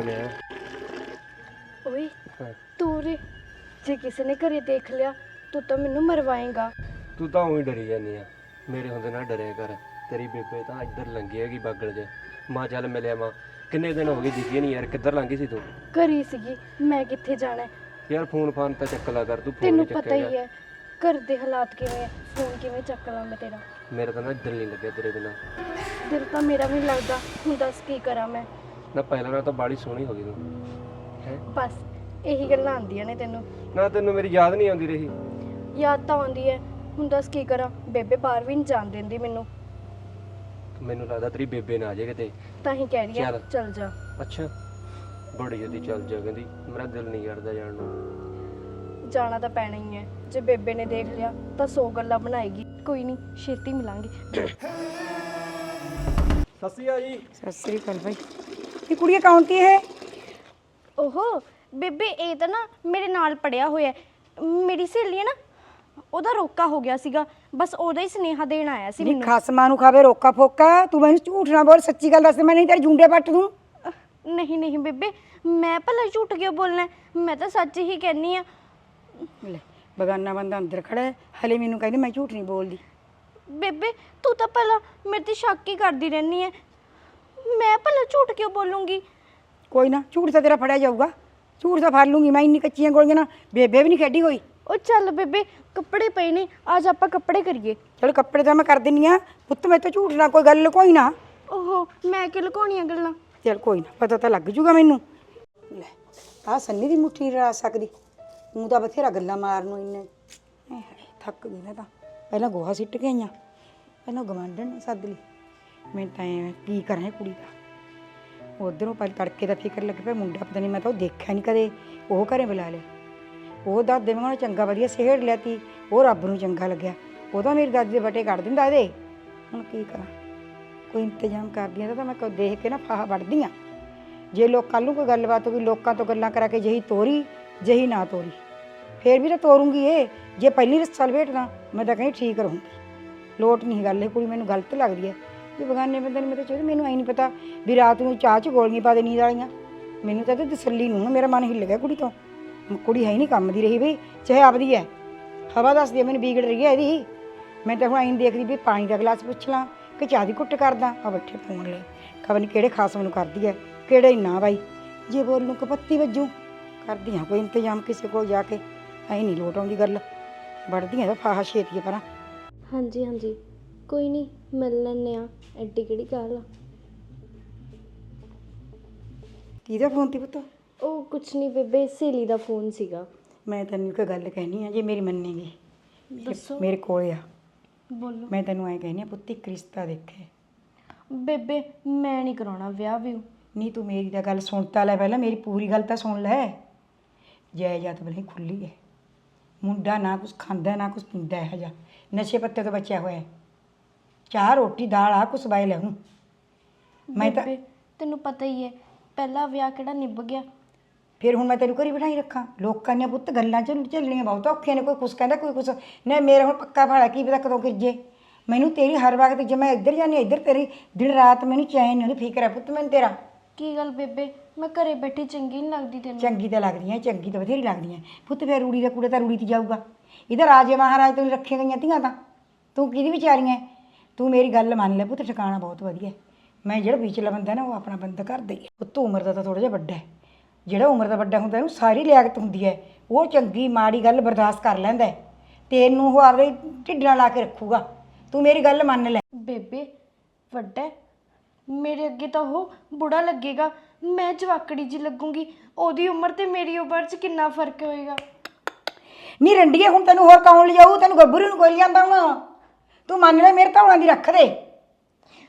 ਕਿਵੇਂ ਆ? ਓਏ ਹਾਂ। ਤੂੰ ਰੇ ਜੇ ਕਿਸੇ ਨੇ ਘਰੇ ਦੇਖ ਲਿਆ ਤੂੰ ਤਾਂ ਮੈਨੂੰ ਮਰਵਾਏਗਾ। ਤੂੰ ਤਾਂ ਉਹੀ ਡਰੀ ਜਾਂਦੀ ਆ। ਮੇਰੇ ਹੁੰਦੇ ਨਾ ਡਰਿਆ ਕਰ ਤੇਰੀ ਬੇਬੇ ਤਾਂ ਇੱਧਰ ਲੰਗੀ ਹੈਗੀ ਬਾਗਲ 'ਚ। ਮਾਂ ਚੱਲ ਮਿਲਿਆ ਮਾਂ। ਕਿੰਨੇ ਦਿਨ ਹੋ ਗਏ ਦਿਖੀ ਨਹੀਂ ਯਾਰ ਕਿੱਧਰ ਲੰਗੀ ਸੀ ਤੂੰ? ਘਰੀ ਸੀਗੀ ਮੈਂ ਕਿੱਥੇ ਜਾਣਾ ਹੈ? ਯਾਰ ਫੋਨ ਫਾਨ ਤਾਂ ਚੱਕ ਲਾ ਕਰ ਤੂੰ ਫੋਨ ਤੈਨੂੰ ਨਹੀਂ ਪਤਾ ਹੀ ਹੈ ਘਰ ਦੇ ਹਾਲਾਤ ਕਿਵੇਂ ਆ? ਫੋਨ ਕਿਵੇਂ ਚੱਕ ਲਾਂ ਮੈਂ ਤੇਰਾ? ਮੇਰਾ ਤਾਂ ਨਾ ਦਿਲ ਨਹੀਂ ਲੱਗਿਆ ਤੇਰੇ ਬਿਨਾ। ਦਿਲ ਤਾਂ ਮੇਰਾ ਵੀ ਲੱਗਦਾ। ਹੁਣ ਦੱਸ ਕੀ ਕਰਾਂ ਮੈਂ? ਨਾ ਪਹਿਲਾਂ ਨਾਲ ਤਾਂ ਬਾੜੀ ਸੋਹਣੀ ਹੋ ਗਈ ਤੂੰ। ਹੈ? ਬਸ ਇਹੀ ਗੱਲਾਂ ਆਉਂਦੀਆਂ ਨੇ ਤੈਨੂੰ। ਨਾ ਤੈਨੂੰ ਮੇਰੀ ਯਾਦ ਨਹੀਂ ਆਉਂਦੀ ਰਹੀ? ਯਾਦ ਤਾਂ ਆਉਂਦੀ ਹੈ ਹੁਣ ਦੱਸ ਕੀ ਕਰਾਂ? ਬੇਬੇ ਬਾਹਰ ਵੀ ਨਹੀਂ ਜਾਣ ਦਿੰਦੀ ਮੈਨੂੰ। ਮੈਨੂੰ ਲੱਗਦਾ ਤੇਰੀ ਬੇਬੇ ਨਾ ਆ ਜਾਏ ਕਿਤੇ। ਤਾਂ ਹੀ ਕਹਿ ਰਹੀ ਹੈ ਚੱਲ। ਚੱਲ ਜਾ। ਅੱਛਾ। ਬੜੀ ਜਲਦੀ ਚੱਲ ਜਾ ਕਹਿੰਦੀ। ਮੇਰਾ ਦਿਲ ਨਹੀਂ ਕਰਦਾ ਜਾਣ ਨੂੰ। ਜਾਣਾ ਤਾਂ ਪੈਣਾ ਹੀ ਹੈ ਜੇ ਬੇਬੇ ਨੇ ਦੇਖ ਲਿਆ ਤਾਂ ਸੌ ਗੱਲਾਂ ਬਣਾਏਗੀ। ਕੋਈ ਨਹੀਂ ਛੇਤੀ ਮਿਲਾਂਗੇ। ਸਤਿ ਸ਼੍ਰੀ ਅਕਾਲ ਜੀ। ਸਤਿ ਸ੍ਰੀ ਅਕਾਲ ਭਾਈ। ਇਹ ਕੁੜੀ ਕੌਣ ਤੀ ਹੈ ਓਹੋ ਬੇਬੇ ਇਹ ਤਾਂ ਨਾ ਮੇਰੇ ਨਾਲ ਪੜਿਆ ਹੋਇਆ ਹੈ। ਮੇਰੀ ਸਹੇਲੀ ਹੈ ਨਾ ਉਹਦਾ ਰੋਕਾ ਹੋ ਗਿਆ ਸੀਗਾ। ਬਸ ਉਹਦਾ ਹੀ ਸੁਨੇਹਾ ਦੇਣ ਆਇਆ ਸੀ ਨੀ ਮੈਨੂੰ। ਖਸਮਾਂ ਨੂੰ ਖਾਵੇ ਰੋਕਾ ਫੋਕਾ ਤੂੰ ਮੈਨੂੰ ਝੂਠ ਨਾ ਬੋਲ ਸੱਚੀ ਗੱਲ ਦੱਸ ਮੈਂ ਨਹੀਂ ਤੇਰੇ ਜੁੰਡੇ ਪੱਟ ਦੂੰ। ਅਹ, ਨਹੀਂ ਨਹੀਂ ਬੇਬੇ ਮੈਂ ਭਲਾ ਝੂਠ ਕਿਉਂ ਬੋਲਣਾ ਹੈ? ਮੈਂ ਤਾਂ ਸੱਚ ਹੀ ਕਹਿੰਨੀ ਆ ਲੈ ਬਗਾਨਾ ਬੰਦਾ ਅੰਦਰ ਖੜਾ ਹੈ ਹਲੇ ਮੈਨੂੰ ਕਹਿੰਦੀ ਮੈਂ ਝੂਠ ਨਹੀਂ ਬੋਲਦੀ। ਬੇਬੇ ਤੂੰ ਤਾਂ ਭਲਾ ਮੇਰੇ ਤੇ ਸ਼ੱਕ ਹੀ ਕਰਦੀ ਰਹਿਨੀ ਹੈ। ਮੈਂ ਭਲਾ ਝੂਠ ਕਿਉਂ ਬੋਲੂੰਗੀ? ਕੋਈ ਨਾ ਝੂਠ ਤਾਂ ਤੇਰਾ ਫੜਿਆ ਜਾਊਗਾ। ਝੂਠ ਤਾਂ ਫੜ ਲੂੰਗੀ ਮੈਂ ਇੰਨੀ ਕੱਚੀਆਂ ਗੋਲੀਆਂ ਨਾਲ। ਬੇਬੇ ਵੀ ਨਹੀਂ ਖੇਡੀ ਹੋਈ ਉਹ ਚੱਲ ਬੇਬੇ ਕੱਪੜੇ ਪਏ ਨੇ ਅੱਜ ਆਪਾਂ ਕੱਪੜੇ ਕਰੀਏ। ਚਲ ਕੱਪੜੇ ਤਾਂ ਮੈਂ ਕਰ ਦਿੰਨੀ ਆ। ਪੁੱਤ ਮੈਂ ਤਾਂ ਝੂਠ ਨਾ ਕੋਈ ਗੱਲ ਕੋਈ ਨਾ। ਓਹੋ ਮੈਂ ਕਿ ਲੁਕਾਉਣੀਆਂ ਗੱਲਾਂ? ਚਲ ਕੋਈ ਨਾ ਪਤਾ ਤਾਂ ਲੱਗ ਜੂਗਾ ਮੈਨੂੰ। ਲੈ ਆ ਸੰਨੀ ਦੀ ਮੁੱਠੀ ਨਹੀਂ ਰਾ ਸਕਦੀ। ਮੂੰ ਤਾਂ ਬਥੇਰਾ ਗੱਲਾਂ ਮਾਰਨ ਨੂੰ ਇੰਨੇ। ਐ ਹਾਏ, ਥੱਕ ਗਈ ਮੈਂ ਤਾਂ। ਪਹਿਲਾਂ ਗੋਹਾ ਸਿੱਟ ਕੇ ਆਈਆਂ। ਪਹਿਲਾਂ ਗਵਾਂਢਣ ਨੇ ਸੱਦ ਲਈ। ਮੈਂ ਤਾਂ ਐਂ, ਕੀ ਕਰਾਂ ਕੁੜੀ ਦਾ? ਉਧਰੋਂ ਪਹਿਲ ਤੜਕੇ ਦਾ ਫਿਕਰ ਲੱਗ ਪਿਆ, ਮੁੰਡਾ ਪਤਾ ਨਹੀਂ ਮੈਂ ਤਾਂ ਉਹ ਦੇਖਿਆ ਨਹੀਂ ਕਦੇ, ਉਹ ਘਰੇ ਬੁਲਾ ਲਿਆ। ਉਹ ਦਾਦੇ ਮੈਂ ਚੰਗਾ ਵਧੀਆ ਸਿਹੜ ਲਿਆ ਤੀ, ਉਹ ਰੱਬ ਨੂੰ ਚੰਗਾ ਲੱਗਿਆ। ਉਹ ਤਾਂ ਮੇਰੀ ਦਾਦੀ ਦੇ ਬਟੇ ਕੱਢ ਦਿੰਦਾ ਇਹਦੇ। ਹੁਣ ਕੀ ਕਰਾਂ? ਕੋਈ ਇੰਤਜ਼ਾਮ ਕਰਦੀ ਆ ਤਾਂ ਮੈਂ ਕੋ ਦੇਖ ਕੇ ਨਾ ਫਾਹਾ ਵੜਦੀ ਆ। ਜੇ ਲੋਕ ਕੱਲ ਨੂੰ ਕੋਈ ਗੱਲਬਾਤ ਹੋ ਗਈ, ਲੋਕਾਂ ਤੋਂ ਗੱਲਾਂ ਕਰਾ ਕੇ ਜਹੀ ਤੋਰੀ, ਜਹੀ ਨਾ ਤੋਰੀ। ਫੇਰ ਵੀ ਤਾਂ ਤੋਰੂੰਗੀ ਇਹ। ਜੇ ਪਹਿਲੀ ਰਸਤਾ ਲਪੇਟਦਾ ਮੈਂ ਤਾਂ ਕਹਿੰਦੀ ਠੀਕ ਰਹੂੰਗੀ। ਲੋਟ ਨਹੀਂ ਗੱਲ ਇਹ ਕੁੜੀ ਮੈਨੂੰ ਗਲਤ ਲੱਗਦੀ ਹੈ ਵੀ ਬਗਾਨੇ ਬੰਦੇ ਨੇ ਮੇਰੇ ਚਾਹੀਦਾ, ਮੈਨੂੰ ਐ ਨਹੀਂ ਪਤਾ ਵੀ ਰਾਤ ਨੂੰ ਚਾਹ ਚ ਗੋਲੀਆਂ ਪਾ ਦੇ ਨੀਂਦ ਵਾਲੀਆਂ ਮੈਨੂੰ ਤਾਂ ਤੇ ਤਸੱਲੀ ਨੂੰ ਮੇਰਾ ਮਨ ਹਿੱਲ ਗਿਆ ਕੁੜੀ ਤੋਂ। ਕੁੜੀ ਹੈ ਹੀ ਨਹੀਂ ਕੰਮ ਦੀ ਰਹੀ ਬਈ, ਚਾਹੇ ਆਪਦੀ ਹੈ। ਹਵਾ ਦੱਸਦੀ ਹੈ ਮੈਨੂੰ ਵਿਗੜ ਰਹੀ ਹੈ ਇਹਦੀ। ਮੈਂ ਤਾਂ ਹੁਣ ਐਂ ਦੇਖਦੀ ਵੀ ਪਾਣੀ ਦਾ ਗਲਾਸ ਪੁੱਛ ਲਾਂ ਕਿ ਚਾਹ ਦੀ ਘੁੱਟ ਕਰਦਾ। ਆ ਬੈਠੇ ਫੋਨ ਲੈ ਖਬਰ ਨਹੀਂ ਕਿਹੜੇ ਖਾਸ ਮੈਨੂੰ ਕਰਦੀ ਹੈ, ਕਿਹੜੇ ਨਾ ਬਾਈ। ਜੇ ਬੋਲੂ ਕਪੱਤੀ ਵੱਜੂ। ਕਰਦੀ ਹਾਂ ਕੋਈ ਇੰਤਜ਼ਾਮ ਕਿਸੇ ਕੋਲ ਜਾ ਕੇ। ਐਂ ਨਹੀਂ ਲੋਟ ਆਉਂਦੀ ਗੱਲ। ਵੜਦੀ ਹਾਂ ਤਾਂ ਫਾਹਾ ਛੇਤੀ ਪਰਾਂ। ਹਾਂਜੀ ਹਾਂਜੀ। ਕੋਈ ਨਹੀਂ ਮਿਲ ਲੈਨੇ ਆ ਐਡੀ ਕਿਹੜੀ ਗੱਲ ਆ? ਕਿਹਦਾ ਫੋਨ ਤੀ ਪੁੱਤ? ਉਹ ਕੁਛ ਨਹੀਂ ਬੇਬੇ ਸਹੇਲੀ ਦਾ ਫੋਨ ਸੀਗਾ। ਮੈਂ ਤੈਨੂੰ ਇੱਕ ਗੱਲ ਕਹਿਣੀ ਆ ਜੇ ਮੇਰੀ ਮੰਨੇਗੀ। ਦੱਸੋ। ਮੇਰੇ ਕੋਲ ਆ। ਬੋਲੋ। ਮੈਂ ਤੈਨੂੰ ਐ ਕਹਿਣੀ ਆ ਪੁੱਤ ਇੱਕ ਰਿਸ਼ਤਾ ਦੇਖੇ। ਬੇਬੇ ਮੈਂ ਨਹੀਂ ਕਰਾਉਣਾ ਵਿਆਹ ਵੀ ਨਹੀਂ ਤੂੰ ਮੇਰੀ ਤਾਂ ਗੱਲ ਸੁਣ ਤਾਂ ਲੈ ਪਹਿਲਾਂ ਮੇਰੀ ਪੂਰੀ ਗੱਲ ਤਾਂ ਸੁਣ ਲੈ। ਜਾਇਦਾਦ ਬਲੀ ਖੁੱਲੀ ਹੈ ਮੁੰਡਾ ਨਾ ਕੁਛ ਖਾਂਦਾ ਨਾ ਕੁਛ ਪੀਂਦਾ ਹੈ ਹਜਾ ਨਸ਼ੇ ਪੱਤੇ ਤੋਂ ਬਚਿਆ ਹੋਇਆ ਹੈ ਚਾਹ ਰੋਟੀ ਦਾਲ ਆ ਕੁਛ ਬਾਈ ਲੈ ਹੂੰ ਮੈਂ ਤਾਂ ਬੇਬੇ ਤੈਨੂੰ ਪਤਾ ਹੀ ਹੈ ਪਹਿਲਾ ਵਿਆਹ ਕਿਹੜਾ ਨਿਭ ਗਿਆ? ਫਿਰ ਹੁਣ ਮੈਂ ਤੈਨੂੰ ਘਰੀ ਬਿਠਾਈ ਰੱਖਾਂ। ਲੋਕਾਂ ਦੀਆਂ ਪੁੱਤ ਗੱਲਾਂ ਚ ਚੱਲਣੀਆਂ ਬਹੁਤ ਔਖੀਆਂ ਨੇ ਕੋਈ ਕੁਛ ਕਹਿੰਦਾ ਕੋਈ ਕੁਛ ਨਾ ਮੇਰਾ ਹੁਣ ਪੱਕਾ ਭਾੜਾ ਕੀ ਪਤਾ ਕਦੋਂ ਗਿਰਜੇ ਮੈਨੂੰ ਤੇਰੀ ਹਰ ਵਕਤ ਜੇ ਮੈਂ ਇੱਧਰ ਜਾਂਦੀ ਹਾਂ, ਇੱਧਰ ਤੇਰੀ ਦਿਨ ਰਾਤ ਮੈਨੂੰ ਚੈਨ ਨਹੀਂ ਹੁੰਦੀ ਫਿਕਰ ਹੈ ਪੁੱਤ ਮੈਨੂੰ ਤੇਰਾ। ਕੀ ਗੱਲ ਬੇਬੇ? ਮੈਂ ਘਰੇ ਬੈਠੀ ਚੰਗੀ ਨਹੀਂ ਲੱਗਦੀ ਤੈਨੂੰ। ਚੰਗੀ ਤਾਂ ਲੱਗਦੀਆਂ ਚੰਗੀ ਤਾਂ ਬਥੇਰੀ ਲੱਗਦੀਆਂ। ਪੁੱਤ ਫਿਰ ਰੂੜੀ ਦਾ ਕੁੜੇ ਤਾਂ ਰੂੜੀ ਤੇ ਜਾਊਗਾ। ਇਹਦਾ ਰਾਜੇ ਮਹਾਰਾਜ ਤੋਂ ਰੱਖੀਆਂ ਗਈਆਂ ਧੀਆਂ ਤਾਂ। ਤੂੰ ਕਿਹਦੀ ਵਿਚਾਰੀ ਐ ਤੂੰ ਮੇਰੀ ਗੱਲ ਮੰਨ ਲੈ ਪੁੱਤ ਠਿਕਾਣਾ ਬਹੁਤ ਵਧੀਆ। ਹੈ। ਮੈਂ ਜਿਹੜਾ ਵਿਚਲਾ ਬੰਦਾ ਨਾ ਉਹ ਆਪਣਾ ਬੰਦਾ ਕਰਦਾ ਹੀ ਹੈ ਪੁੱਤ ਉਮਰ ਦਾ ਤਾਂ ਥੋੜਾ ਜਿਹਾ ਵੱਡਾ ਹੈ। ਜਿਹੜਾ ਉਮਰ ਦਾ ਵੱਡਾ ਹੁੰਦਾ ਉਹਨੂੰ ਸਾਰੀ ਲਿਆਕਤ ਹੁੰਦੀ ਹੈ। ਉਹ ਚੰਗੀ ਮਾੜੀ ਗੱਲ ਬਰਦਾਸ਼ਤ ਕਰ ਲੈਂਦਾ ਹੈ। ਤੈਨੂੰ ਉਹ ਆਪਦੇ ਢਿੱਡ ਨਾਲ ਲਾ ਕੇ ਰੱਖੂਗਾ। ਤੂੰ ਮੇਰੀ ਗੱਲ ਮੰਨ ਲੈ। ਬੇਬੇ ਵੱਡਾ ਹੈ। ਮੇਰੇ ਅੱਗੇ ਤਾਂ ਉਹ ਬੁੜਾ ਲੱਗੇਗਾ। ਮੈਂ ਜਵਾਕੜੀ ਜੀ ਲੱਗੂੰਗੀ। ਉਹਦੀ ਉਮਰ ਤੇ ਮੇਰੀ ਉਮਰ 'ਚ ਕਿੰਨਾ ਫ਼ਰਕ ਹੋਏਗਾ? ਨਹੀਂ ਰੰਡੀਏ ਹੁਣ ਤੈਨੂੰ ਹੋਰ ਕੌਣ ਲਿਜਾਊ? ਤੈਨੂੰ ਗੱਭਰੂ ਨੂੰ ਕੋਈ ਲਿਆਂਦਾ ਹੁਣ। ਤੂੰ ਮੰਨ ਲੈ ਮੇਰੇ ਧੌਲਾਂ ਦੀ ਰੱਖ ਦੇ।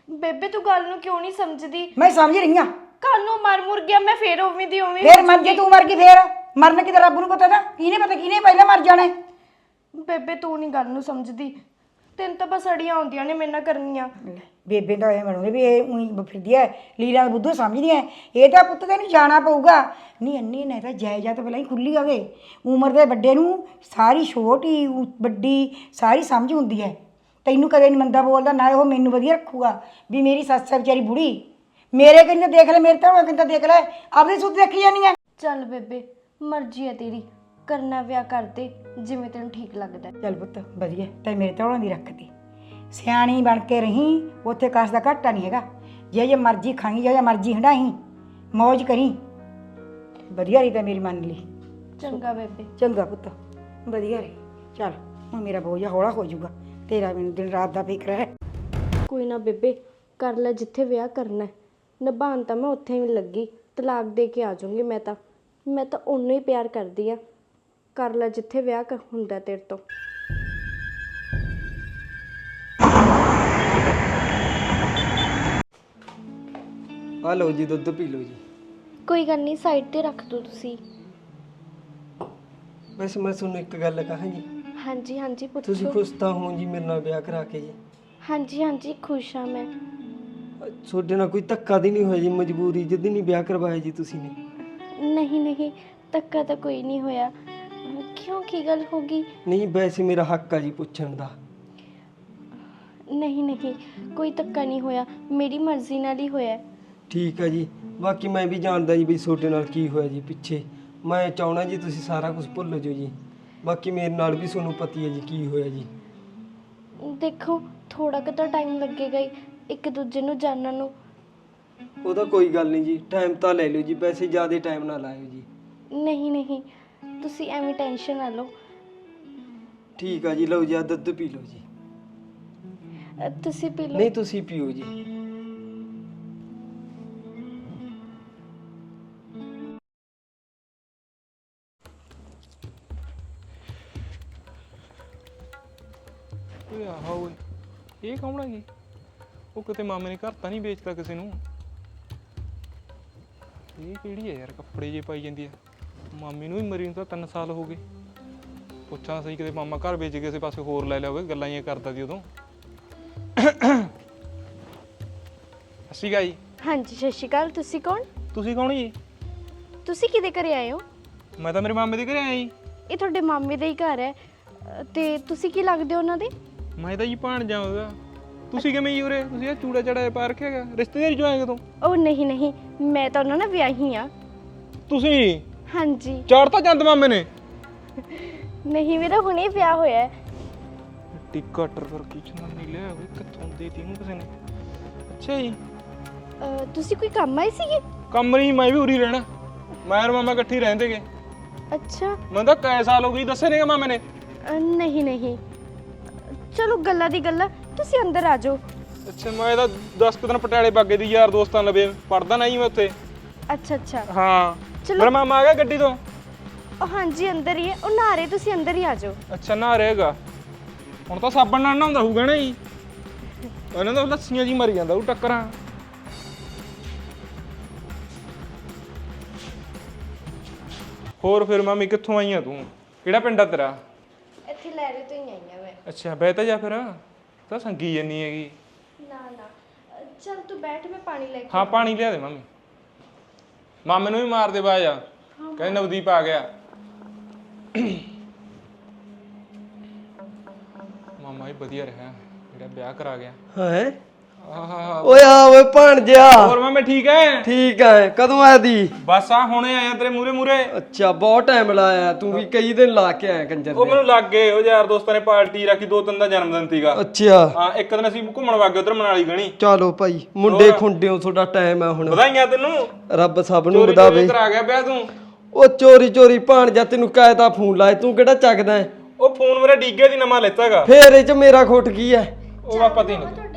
ਬੇਬੇ ਤੂੰ ਗੱਲ ਨੂੰ ਕਿਉਂ ਨਹੀਂ ਸਮਝਦੀ? ਮੈਂ ਸਮਝ ਰਹੀ ਹਾਂ। ਕੱਲ ਨੂੰ ਮਰ ਮੁਰ ਗਿਆ ਮੈਂ ਫੇਰ ਉਵੇਂ ਦੀ ਉਵੇਂ ਫੇਰ ਮਰ ਜੇ ਤੂੰ ਮਰ ਗਈ ਫੇਰ। ਮਰਨ ਕਿਤੇ ਰੱਬ ਨੂੰ ਪਤਾ ਨਾ ਕਿਹਨੇ ਪਤਾ ਕਿਹਨੇ ਪਹਿਲਾਂ ਮਰ ਜਾਣਾ ਹੈ? ਬੇਬੇ ਤੂੰ ਨਹੀਂ ਗੱਲ ਨੂੰ ਸਮਝਦੀ। ਤੈਨੂੰ ਤਾਂ ਬਸ ਅੜੀਆਂ ਆਉਂਦੀਆਂ ਨੇ ਮੇਰੇ ਨਾਲ ਕਰਨੀਆਂ। ਬੇਬੇ ਤਾਂ ਐ ਬਣੂਗੀ ਵੀ ਇਹ ਉਹੀ ਫਿਰਦੀ ਐ ਲੀਲਾ ਦਾ ਬੁੱਧੂ ਸਮਝਦੀ ਐ ਇਹ ਤਾਂ ਪੁੱਤ ਤੈਨੂੰ ਜਾਣਾ ਪਊਗਾ। ਨਹੀਂ ਅੰਨੀ ਨੇ ਤਾਂ ਜਾਇਦਾਦ ਪਹਿਲਾਂ ਹੀ ਖੁੱਲੀ ਆਵੇ ਉਮਰ ਦੇ ਵੱਡੇ ਨੂੰ ਸਾਰੀ ਛੋਟੀ ਉ- ਵੱਡੀ ਸਾਰੀ ਸਮਝ ਹੁੰਦੀ ਐ ਤੈਨੂੰ ਕਦੇ ਨਹੀਂ ਮੰਦਾ ਬੋਲਦਾ ਨਾ ਉਹ ਮੈਨੂੰ ਵਧੀਆ ਰੱਖੂਗਾ। ਵੀ ਮੇਰੀ ਸੱਸ ਆ ਵਿਚਾਰੀ ਬੁੜੀ। ਮੇਰੇ ਕਹਿੰਦੇ ਦੇਖ ਲੈ ਮੇਰੇ ਤਾਂ ਕਹਿੰਦਾ ਦੇਖ ਲੈ ਆਪਣੀ ਸੁੱਤ ਦੇਖੀ ਜਾਨੀ ਆ। ਚੱਲ ਬੇਬੇ ਮਰਜ਼ੀ ਹੈ ਤੇਰੀ। ਕਰਨਾ ਵਿਆਹ ਕਰ ਦੇ ਜਿਵੇਂ ਤੈਨੂੰ ਠੀਕ ਲੱਗਦਾ। ਹੈ। ਚੱਲ ਪੁੱਤ ਵਧੀਆ ਤੇ ਮੇਰੇ ਤੌਲਾਂ ਦੀ ਰੱਖਦੀ ਸਿਆਣੀ ਬਣ ਕੇ ਰਹੀਂ ਉੱਥੇ ਕਾਸ ਦਾ ਘਾਟਾ ਨਹੀਂ ਹੈਗਾ। ਜੇ ਜੇ ਮਰਜ਼ੀ ਖਾਈ ਜੇ ਜੇ ਮਰਜ਼ੀ ਹੰਡਾਈ ਮौज ਕਰੀ। ਵਧੀਆ ਰਹੀ ਤਾਂ ਮੇਰੀ ਮੰਨ ਲਈ। ਚੰਗਾ ਬੇਬੇ। ਚੰਗਾ ਪੁੱਤ ਵਧੀਆ ਰਹੀ। ਚੱਲ ਹੁਣ ਮੇਰਾ ਬੋਝਾ ਹੌਲਾ ਹੋ ਜਾਊਗਾ। ਤੇਰਾ ਮੈਨੂੰ ਦਿਨ ਰਾਤ ਦਾ ਫਿਕਰ ਹੈ। ਕੋਈ ਨਾ ਬੇਬੇ ਕਰ ਲੈ ਜਿੱਥੇ ਵਿਆਹ ਕਰਨਾ ਹੈ। ਨਿਭਾਉਣ ਤਾਂ ਮੈਂ ਉੱਥੇ ਹੀ ਲੱਗੀ। ਤਲਾਕ ਦੇ ਕੇ ਆ ਜਾਊਂਗੀ ਮੈਂ ਤਾਂ। ਮੈਂ ਤਾਂ ਉਹਨੂੰ ਹੀ ਪਿਆਰ ਕਰਦੀ ਆ। ਕਰ ਲੈ ਜਿੱਥੇ ਵਿਆਹ ਕ- ਹੁੰਦਾ ਤੇਰੇ ਤੋਂ। ਆ ਲਓ ਜੀ ਦੁੱਧ ਪੀ ਲਓ ਜੀ। ਕੋਈ ਗੱਲ ਨਹੀਂ ਸਾਈਡ ਤੇ ਰੱਖ ਦੋ ਤੁਸੀਂ। ਵੈਸੇ ਮੈਂ ਤੁਹਾਨੂੰ ਇੱਕ ਗੱਲ ਕਹਾਂ ਜੀ। ਹਾਂਜੀ ਹਾਂਜੀ ਤੁਸੀਂ ਪੁੱਛੋ ਖੁਸ਼ ਤਾਂ ਹੋ ਜੀ ਮੇਰੇ ਨਾਲ ਵਿਆਹ ਕਰਾ ਕੇ ਜੀ? ਹਾਂਜੀ ਹਾਂਜੀ ਖੁਸ਼ ਹਾਂ ਮੈਂ। ਅ, ਤੁਹਾਡੇ ਨਾਲ ਕੋਈ ਧੱਕਾ ਦੀ ਨਹੀਂ ਹੋਇਆ ਜੀ ਮਜਬੂਰੀ ਜਿੱਦੀ ਨਹੀਂ ਵਿਆਹ ਕਰਵਾਇਆ ਜੀ ਤੁਸੀਂ ਨੇ? ਨਹੀਂ ਨਹੀਂ ਧੱਕਾ ਤਾਂ ਕੋਈ ਨਹੀਂ ਹੋਇਆ। ਅਹ ਕਿਉਂ ਕੀ ਗੱਲ ਹੋ ਗਈ? ਨਹੀਂ ਵੈਸੇ ਮੇਰਾ ਹੱਕ ਆ ਜੀ ਪੁੱਛਣ ਦਾ। ਨਹੀਂ ਨਹੀਂ ਕੋਈ ਧੱਕਾ ਨਹੀਂ ਹੋਇਆ। ਮੇਰੀ ਮਰਜ਼ੀ ਨਾਲ ਹੀ ਹੋਇਆ। ਹੈ। ਠੀਕ ਹੈ ਜੀ। ਬਾਕੀ ਮੈਂ ਵੀ ਜਾਣਦਾ ਜੀ ਵੀ ਤੁਹਾਡੇ ਨਾਲ ਕੀ ਹੋਇਆ ਜੀ ਪਿੱਛੇ। ਮੈਂ ਚਾਹਣਾ ਜੀ ਤੁਸੀਂ ਸਾਰਾ ਕੁਝ ਭੁੱਲ ਜਾਓ ਜੀ। ਬਾਕੀ ਮੇਰੇ ਨਾਲ ਵੀ ਤੁਹਾਨੂੰ ਪਤੀ ਹੈ ਜੀ ਕੀ ਹੋਇਆ ਜੀ? ਦੇਖੋ ਥੋੜਾ ਕੁ ਤਾਂ ਟਾਈਮ ਲੱਗੇਗਾ ਹੀ ਇੱਕ ਦੂਜੇ ਨੂੰ ਜਾਣਨ ਨੂੰ। ਉਹਦਾ ਕੋਈ ਗੱਲ ਨਹੀਂ ਜੀ ਟਾਈਮ ਤਾਂ ਲੈ ਲਿਓ ਜੀ ਵੈਸੇ ਜ਼ਿਆਦਾ ਟਾਈਮ ਨਾ ਲਾਇਓ ਜੀ। ਨਹੀਂ ਨਹੀਂ ਤੁਸੀਂ ਐਵੇਂ ਟੈਨਸ਼ਨ ਨਾ ਲਓ। ਠੀਕ ਆ ਜੀ ਲਓ ਜੀ ਆਹ ਦੁੱਧ ਪੀ ਲਓ ਜੀ। ਤੁਸੀਂ ਪੀ ਲਓ। ਨਹੀਂ ਤੁਸੀਂ ਪੀਓ ਜੀ। ਹੈਗੀ ਉਹ ਕਿਤੇ ਮਾਮੇ ਨੇ ਘਰ ਤਾਂ ਨਹੀਂ ਵੇਚਤਾ ਕਿਸੇ ਨੂੰ। ਇਹ ਕਿਹੜੀ ਹੈ ਯਾਰ ਕੱਪੜੇ ਜੇ ਪਾਈ ਜਾਂਦੀ ਹੈ। ਮਾਮੀ ਨੂੰ ਵੀ ਮਰੀ ਨੂੰ ਤਾਂ 3 ਸਾਲ ਹੋ ਗਏ। ਪੁੱਛਾਂ ਸਹੀ ਕਿਤੇ ਮਾਮਾ ਘਰ ਵੇਚ ਕੇ ਕਿਸੇ ਪਾਸੇ ਹੋਰ ਲੈ ਲਿਆ ਹੋਵੇ ਗੱਲਾਂ ਹੀ ਕਰਦਾ ਸੀ ਉਦੋਂ। ਅਸੀਂ ਗਾਈ ਹਾਂਜੀ ਸਤਿ ਸ਼੍ਰੀ ਅਕਾਲ। ਤੁਸੀਂ ਕੌਣ? ਤੁਸੀਂ ਕੌਣ ਜੀ? ਤੁਸੀਂ ਕਿਹਦੇ ਘਰੇ ਆਏ ਹੋ? ਮੈਂ ਤਾਂ ਮੇਰੇ ਮਾਮੇ ਦੇ ਘਰੇ ਆਇਆ ਜੀ। ਇਹ ਤੁਹਾਡੇ ਮਾਮੇ ਦਾ ਹੀ ਘਰ ਹੈ। ਤੇ ਤੁਸੀਂ ਕੀ ਲੱਗਦੇ ਹੋ ਉਹਨਾਂ ਦੇ? ਮੈਂ ਤਾਂ ਜੀ ਭਾਣ ਜਾਵਾਂਗਾ ਤੁਸੀਂ ਕਿਵੇਂ ਜੀ ਉਰੇ? ਤੁਸੀਂ ਇਹ ਚੂੜਾ ਚੜਾ ਪਾ ਰੱਖਿਆ ਹੈਗਾ। ਰਿਸ਼ਤੇਦਾਰੀ ਜੋ ਆਏ ਕਦੋਂ ਉਹ ਨਹੀਂ ਨਹੀਂ। ਮੈਂ ਤਾਂ ਉਹਨਾਂ ਨਾਲ ਵਿਆਹੀ ਆ ਤੁਸੀਂ? ਹਾਂਜੀ। ਚਾਰ ਤਾਂ ਚੰਦ ਮਾਮੇ ਨੇ। ਨਹੀਂ ਮੇਰਾ ਹੁਣੇ ਵਿਆਹ ਹੋਇਆ। ਹੈ ਟਿੱਕਾ ਟਰਵਰ ਕੀ ਨਹੀਂ ਲਿਆ ਹੋਵੇ ਕਿੱਥੋਂ ਦੇ ਤੀ ਨੂੰ ਕਿਸੇ ਨੇ। ਅੱਛਾ ਜੀ। ਅਹ ਤੁਸੀਂ ਕੋਈ ਕੰਮ ਆਏ ਸੀਗੇ? ਕੰਮ ਨਹੀਂ ਮੈਂ ਵੀ ਉਰੀ ਰਹਿਣਾ। ਮੈਂ ਔਰ ਮਾਮਾ ਇਕੱਠੇ ਹੀ ਰਹਿੰਦੇਗੇ ਅੱਛਾ। ਮੈਨੂੰ ਤਾਂ ਕਈ ਸਾਲ ਹੋ ਦੱਸੇ ਨੇਗਾ ਮਾਮੇ ਨੇ। ਅਹ ਨਹੀਂ ਨਹੀਂ। ਚਲੋ ਗੱਲਾਂ ਦੀ ਗੱਲਾਂ ਤੁਸੀਂ ਅੰਦਰ ਆ ਜਾਓ। ਅੱਛਾ ਮੈਂ ਤਾਂ 10 ਕੁ ਦਿਨ ਪਟਿਆਲੇ ਬਾਗੇ ਦੀ ਯਾਰ ਦੋਸਤਾਂ ਲਵੇ ਪੜਦਾ ਨਹੀਂ ਮੈਂ ਉੱਥੇ। ਅੱਛਾ ਅੱਛਾ। ਹਾਂ। ਚਲੋ। ਮੇਰਾ ਮਾਮਾ ਆ ਗਿਆ ਗੱਡੀ ਤੋਂ। ਉਹ ਹਾਂਜੀ ਅੰਦਰ ਹੀ ਹੈ। ਉਹ ਨਹਾ ਰਹੇ ਤੁਸੀਂ ਅੰਦਰ ਹੀ ਆ ਜਾਓ। ਅੱਛਾ ਨਾ ਰਹੇਗਾ ਹੁਣ ਤਾਂ ਸਾਬਣ ਨਾਲ ਨਹਾਉਂਦਾ ਹੋਊਗਾ ਨਾ ਜੀ। ਇਹਨਾਂ ਦਾ ਲੱਸੀਆਂ ਜੀ ਮਰ ਜਾਂਦਾ ਉਹ ਟੱਕਰਾਂ। ਹੋਰ ਫਿਰ ਮਾਮੀ ਕਿੱਥੋਂ ਆਈ ਆ ਤੂੰ? ਕਿਹੜਾ ਪਿੰਡ ਆ ਤੇਰਾ? ਇੱਥੇ ਲੈ ਰਹੇ ਤੋਂ ਹੀ ਆਈਆਂ ਮੈਂ। ਅੱਛਾ ਬਹਿ ਤਾਂ ਜਾ ਫਿਰ। ਤਾਂ ਸੰਗੀ ਜੰਨੀ ਹੈਗੀ। ਨਾ ਨਾ। ਚੱਲ ਤੂੰ ਬੈਠ ਮੈਂ ਪਾਣੀ ਲੈ ਕੇ ਹਾਂ ਪਾਣੀ ਲਿਆ ਦੇ ਮਾਮੀ। ਮਾਮੇ ਨੂੰ ਵੀ ਮਾਰ ਦੇ ਬਾਜ। ਕਹਿੰਦੇ ਨਵਦੀਪ ਆ ਗਿਆ। ਮਾਮਾ ਹੀ ਵਧੀਆ ਰਿਹਾ। ਜਿਹੜਾ ਵਿਆਹ ਕਰਾ ਗਿਆ। ਹੈ? ਓਏ ਆ ਓਏ ਭਾਣਜਿਆ ਹੋਰ ਮਾਮੇ ਠੀਕ ਹੈ ਠੀਕ ਹੈ ਕਦੋਂ ਆਇਆ ਦੀ? ਬਸ ਆ ਹੁਣੇ ਆਇਆ ਤੇਰੇ ਮੂਰੇ ਮੂਰੇ ਅੱਛਾ ਬਹੁਤ ਟਾਈਮ ਲਾਇਆ ਤੂੰ ਵੀ ਕਈ ਦਿਨ ਲਾ ਕੇ ਆਇਆ ਕੰਜਰ ਉਹ ਮੈਨੂੰ ਲੱਗ ਗਏ ਉਹ ਯਾਰ ਦੋਸਤਾਂ ਨੇ ਪਾਰਟੀ ਰੱਖੀ ਦੋ ਤਿੰਨ ਦਾ ਜਨਮ ਦਿਨ ਸੀਗਾ। ਅੱਛਾ। ਹਾਂ ਇੱਕ ਦਿਨ ਅਸੀਂ ਘੁੰਮਣ ਵਾਗੇ ਉਧਰ ਮਨਾਲੀ ਗਣੀ। ਚਲੋ ਭਾਈ ਮੁੰਡੇ ਖੁੰਡਿਓ ਤੁਹਾਡਾ ਟਾਈਮ ਹੈ ਹੁਣ। ਵਧਾਈਆਂ ਤੈਨੂੰ। ਰੱਬ ਸਭ ਨੂੰ ਚੋਰੀ ਵਧਾਵੇ। ਚੋਰੀ ਕਰਾ ਗਿਆ ਵਿਆਹ ਤੂੰ। ਉਹ ਚੋਰੀ ਚੋਰੀ ਭਾਣਜਾ ਤੈਨੂੰ ਕਾਇਦਾ ਫੋਨ ਲਾਏ ਤੂੰ ਕਿਹੜਾ ਚੱਕਦਾ ਹੈ? ਉਹ ਫੋਨ ਮੇਰੇ ਡੀਗੇ ਦੀ ਨਵਾਂ ਲੈਤਾਗਾ ਫੇਰ ਇਹ ਚ ਮੇਰਾ ਖੁੱਟ ਕੀ ਹੈ ਉਹ ਆ ਪਤਾ ਹੀ ਨਹੀਂ।